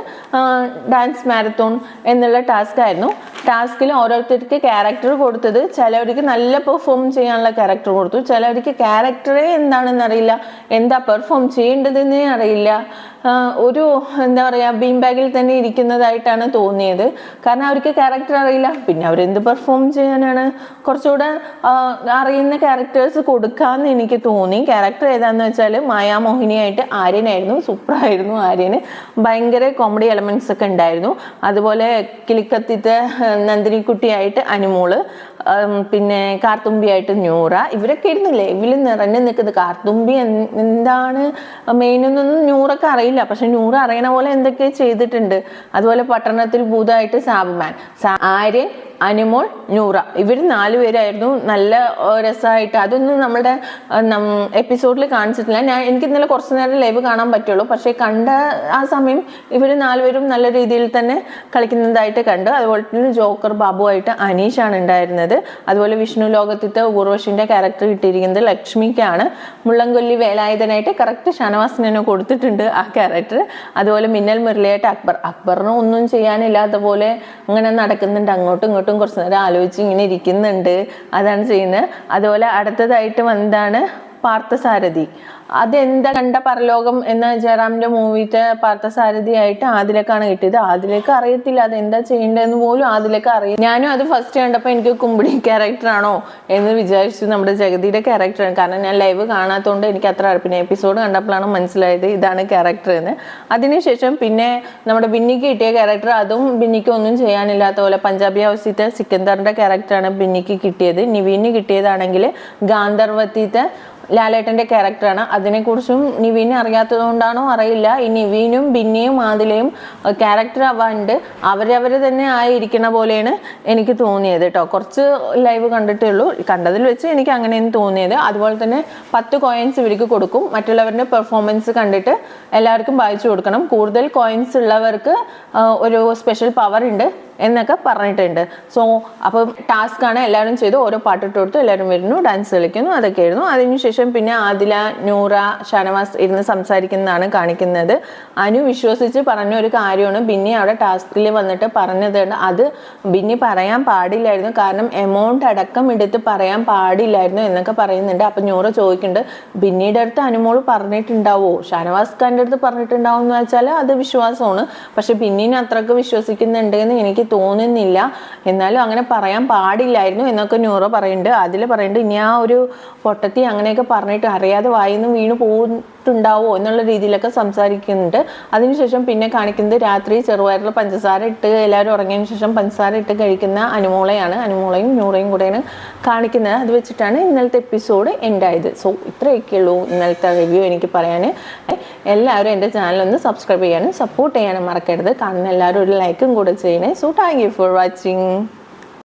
ഡാൻസ് മാരത്തോൺ എന്നുള്ള ടാസ്ക് ആയിരുന്നു. ടാസ്കിൽ ഓരോരുത്തർക്ക് ക്യാരക്ടർ കൊടുത്തത് ചിലവർക്ക് നല്ല പെർഫോം ചെയ്യാനുള്ള ക്യാരക്ടർ കൊടുത്തു. ചിലവർക്ക് ക്യാരക്ടറേ എന്താണെന്ന് അറിയില്ല എന്താ പെർഫോം ചെയ്യേണ്ടതെന്നേ അറിയില്ല. ഒരു എന്താ പറയുക ബീം ബാഗിൽ തന്നെ ഇരിക്കുന്നതായിട്ടാണ് തോന്നിയത്. കാരണം അവർക്ക് ക്യാരക്ടർ അറിയില്ല. പിന്നെ അവരെന്ത് പെർഫോം ചെയ്യാനാണ്? കുറച്ചുകൂടെ അറിയുന്ന ക്യാരക്ടേഴ്സ് കൊടുക്കാമെന്ന് എനിക്ക് തോന്നി. ക്യാരക്ടർ ഏതാണെന്ന് വെച്ചാൽ മായാമോഹിനിയായിട്ട് ആര്യനായിരുന്നു. സൂപ്പറായിരുന്നു ആര്യന്. ഭയങ്കര കോമഡി എലമെന്റ്സ് ഒക്കെ ഉണ്ടായിരുന്നു. അതുപോലെ കിളിക്കത്തിത്തെ നന്ദിനിക്കുട്ടിയായിട്ട് അനുമോൾ. പിന്നെ കാർത്തുമ്പിയായിട്ട് ന്യൂറ ഇവരൊക്കെ ഇരുന്നില്ലേ ഇവർ നിറഞ്ഞു നിൽക്കുന്നത്. കാർത്തുമ്പി എന്താണ് മെയിൻ എന്നൊന്നും ന്യൂറൊക്കെ അറിയില്ല. പക്ഷെ ന്യൂറ അറിയണ പോലെ എന്തൊക്കെ ചെയ്തിട്ടുണ്ട്. അതുപോലെ പട്ടണത്തിൽ ഭൂതമായിട്ട് സാബുമാൻ. ആര്യൻ അനുമോൾ നൂറ. ഇവർ നാലുപേരായിരുന്നു നല്ല രസമായിട്ട് അതൊന്നും നമ്മുടെ എപ്പിസോഡിൽ കാണിച്ചിട്ടില്ല. ഞാൻ എനിക്ക് ഇന്നലെ കുറച്ച് നേരം ലൈവ് കാണാൻ പറ്റുള്ളൂ. പക്ഷേ കണ്ട ആ സമയം ഇവർ നാലുപേരും നല്ല രീതിയിൽ തന്നെ കളിക്കുന്നതായിട്ട് കണ്ടു. അതുപോലെ തന്നെ ജോക്കർ ബാബുവായിട്ട് അനീഷാണ് ഉണ്ടായിരുന്നത്. അതുപോലെ വിഷ്ണു ലോകത്തിത്തെ ഊർവശിന്റെ ക്യാരക്ടർ കിട്ടിയിരിക്കുന്നത് ലക്ഷ്മിക്കാണ്. മുള്ളംകൊല്ലി വേലായുധനായിട്ട് കറക്റ്റ് ഷനവാസിനെ കൊടുത്തിട്ടുണ്ട് ആ ക്യാരക്ടർ അതുപോലെ മിന്നൽ മുരളിയായിട്ട് അക്ബർ. അക്ബറിന് ഒന്നും ചെയ്യാനില്ലാത്ത പോലെ അങ്ങനെ നടക്കുന്നുണ്ട്. അങ്ങോട്ടും ഇങ്ങോട്ടും കുറച്ച് നേരം ആലോചിച്ച് ഇങ്ങനെ ഇരിക്കുന്നുണ്ട്. അതാണ് ചെയ്യുന്നത്. അതുപോലെ അടുത്തതായിട്ട് വന്നതാണ് പാർത്ഥസാരഥി. അതെന്താ കണ്ട പരലോകം എന്ന ജയറാമിന്റെ മൂവിത്തെ പാർത്ഥസാരഥിയായിട്ട് ആദിലേക്കാണ് കിട്ടിയത്. ആദിലേക്ക് അറിയത്തില്ല അതെന്താ ചെയ്യേണ്ടതെന്ന് പോലും ആദിലേക്ക് അറിയാം ഞാനും അത് ഫസ്റ്റ് കണ്ടപ്പോൾ എനിക്ക് കുമ്പിടി ക്യാരക്ടറാണോ എന്ന് വിചാരിച്ചു നമ്മുടെ ജഗതിയുടെ ക്യാരക്ടറാണ് കാരണം ഞാൻ ലൈവ് കാണാത്തതുകൊണ്ട് എനിക്ക് അത്ര പിന്നെ എപ്പിസോഡ് കണ്ടപ്പോഴാണ് മനസ്സിലായത് ഇതാണ് ക്യാരക്ടർ എന്ന്. അതിനുശേഷം പിന്നെ നമ്മുടെ ബിന്നിക്ക് കിട്ടിയ ക്യാരക്ടർ അതും ബിന്നിക്ക് ഒന്നും ചെയ്യാനില്ലാത്ത പോലെ പഞ്ചാബി ഹൗസിത്തെ സിക്കന്ദറിന്റെ ക്യാരക്ടറാണ് ബിന്നിക്ക് കിട്ടിയത്. നിവീന് കിട്ടിയതാണെങ്കിൽ ഗാന്ധർവത്തിത്തെ ലാലേട്ടന്റെ ക്യാരക്ടറാണ്. അതിനെക്കുറിച്ചും നിവിനെ അറിയാത്തത് കൊണ്ടാണോ അറിയില്ല. ഈ നിവിനും ബിന്നിയും ആദിലയും ക്യാരക്ടർ ആവാണ്ട് അവരവർ തന്നെ ആയിരിക്കണ പോലെയാണ് എനിക്ക് തോന്നിയത് കേട്ടോ. കുറച്ച് ലൈവ് കണ്ടിട്ടേ ഉള്ളൂ. കണ്ടതിൽ വെച്ച് എനിക്ക് അങ്ങനെയാണ് തോന്നിയത്. അതുപോലെ തന്നെ പത്ത് കോയിൻസ് ഇവർക്ക് കൊടുക്കും. മറ്റുള്ളവരുടെ പെർഫോമൻസ് കണ്ടിട്ട് എല്ലാവർക്കും വായിച്ചു കൊടുക്കണം. കൂടുതൽ കോയിൻസ് ഉള്ളവർക്ക് ഒരു സ്പെഷ്യൽ പവർ ഉണ്ട്. എന്നൊക്കെ പറഞ്ഞിട്ടുണ്ട്. സോ അപ്പോൾ ടാസ്ക് ആണ് എല്ലാവരും ചെയ്തു. ഓരോ പാട്ടിട്ട് കൊടുത്തു എല്ലാവരും വരുന്നു ഡാൻസ് കളിക്കുന്നു അതൊക്കെ ആയിരുന്നു. അതിനുശേഷം പിന്നെ ആദില നൂറ ഷാനവാസ് ഇരുന്ന് സംസാരിക്കുന്നതാണ് കാണിക്കുന്നത്. അനു വിശ്വസിച്ച് പറഞ്ഞ ഒരു കാര്യമാണ്. ബിന്നി അവിടെ ടാസ്കിൽ വന്നിട്ട് പറഞ്ഞത് അത് ബിന്നി പറയാൻ പാടില്ലായിരുന്നു. കാരണം എമൗണ്ട് അടക്കം എടുത്ത് പറയാൻ പാടില്ലായിരുന്നു എന്നൊക്കെ പറയുന്നുണ്ട്. അപ്പം നൂറ ചോദിക്കുന്നുണ്ട് ബിന്നിയുടെ അടുത്ത് അനുമോൾ പറഞ്ഞിട്ടുണ്ടാവോ? ഷാനവാസ് ഖാന്റെ അടുത്ത് പറഞ്ഞിട്ടുണ്ടാവും? എന്ന് വെച്ചാൽ അത് വിശ്വാസമാണ്. പക്ഷെ ബിന്നിനെ അത്രയ്ക്ക് വിശ്വസിക്കുന്നുണ്ട് എന്ന് എനിക്ക് തോന്നുന്നില്ല. എന്നാലും അങ്ങനെ പറയാൻ പാടില്ലായിരുന്നു എന്നൊക്കെ ന്യൂറോ പറയുന്നുണ്ട്. അതിൽ പറയുന്നുണ്ട് ഇനി ആ ഒരു പൊട്ടത്തി അങ്ങനെയൊക്കെ പറഞ്ഞിട്ട് അറിയാതെ വായിന്ന് വീണ് പോയിട്ടുണ്ടാവോ എന്നുള്ള രീതിയിലൊക്കെ സംസാരിക്കുന്നുണ്ട്. അതിനുശേഷം പിന്നെ കാണിക്കുന്നത് രാത്രി ചെറുപയറിൽ പഞ്ചസാര ഇട്ട് എല്ലാവരും ഉറങ്ങിയതിന് ശേഷം പഞ്ചസാര ഇട്ട് കഴിക്കുന്ന അനുമോളയാണ്. അനുമോളയും നൂറയും കൂടെയാണ് കാണിക്കുന്നത്. അത് വെച്ചിട്ടാണ് ഇന്നലത്തെ എപ്പിസോഡ് എൻഡായത്. സോ ഇത്രയൊക്കെ ഉള്ളൂ ഇന്നലത്തെ റിവ്യൂ എനിക്ക് പറയാൻ. എല്ലാവരും എന്റെ ചാനൽ ഒന്ന് സബ്സ്ക്രൈബ് ചെയ്യാനും സപ്പോർട്ട് ചെയ്യാനും മറക്കരുത്. കാണുന്ന എല്ലാവരും ഒരു ലൈക്കും കൂടെ ചെയ്യണേ. So thank you for watching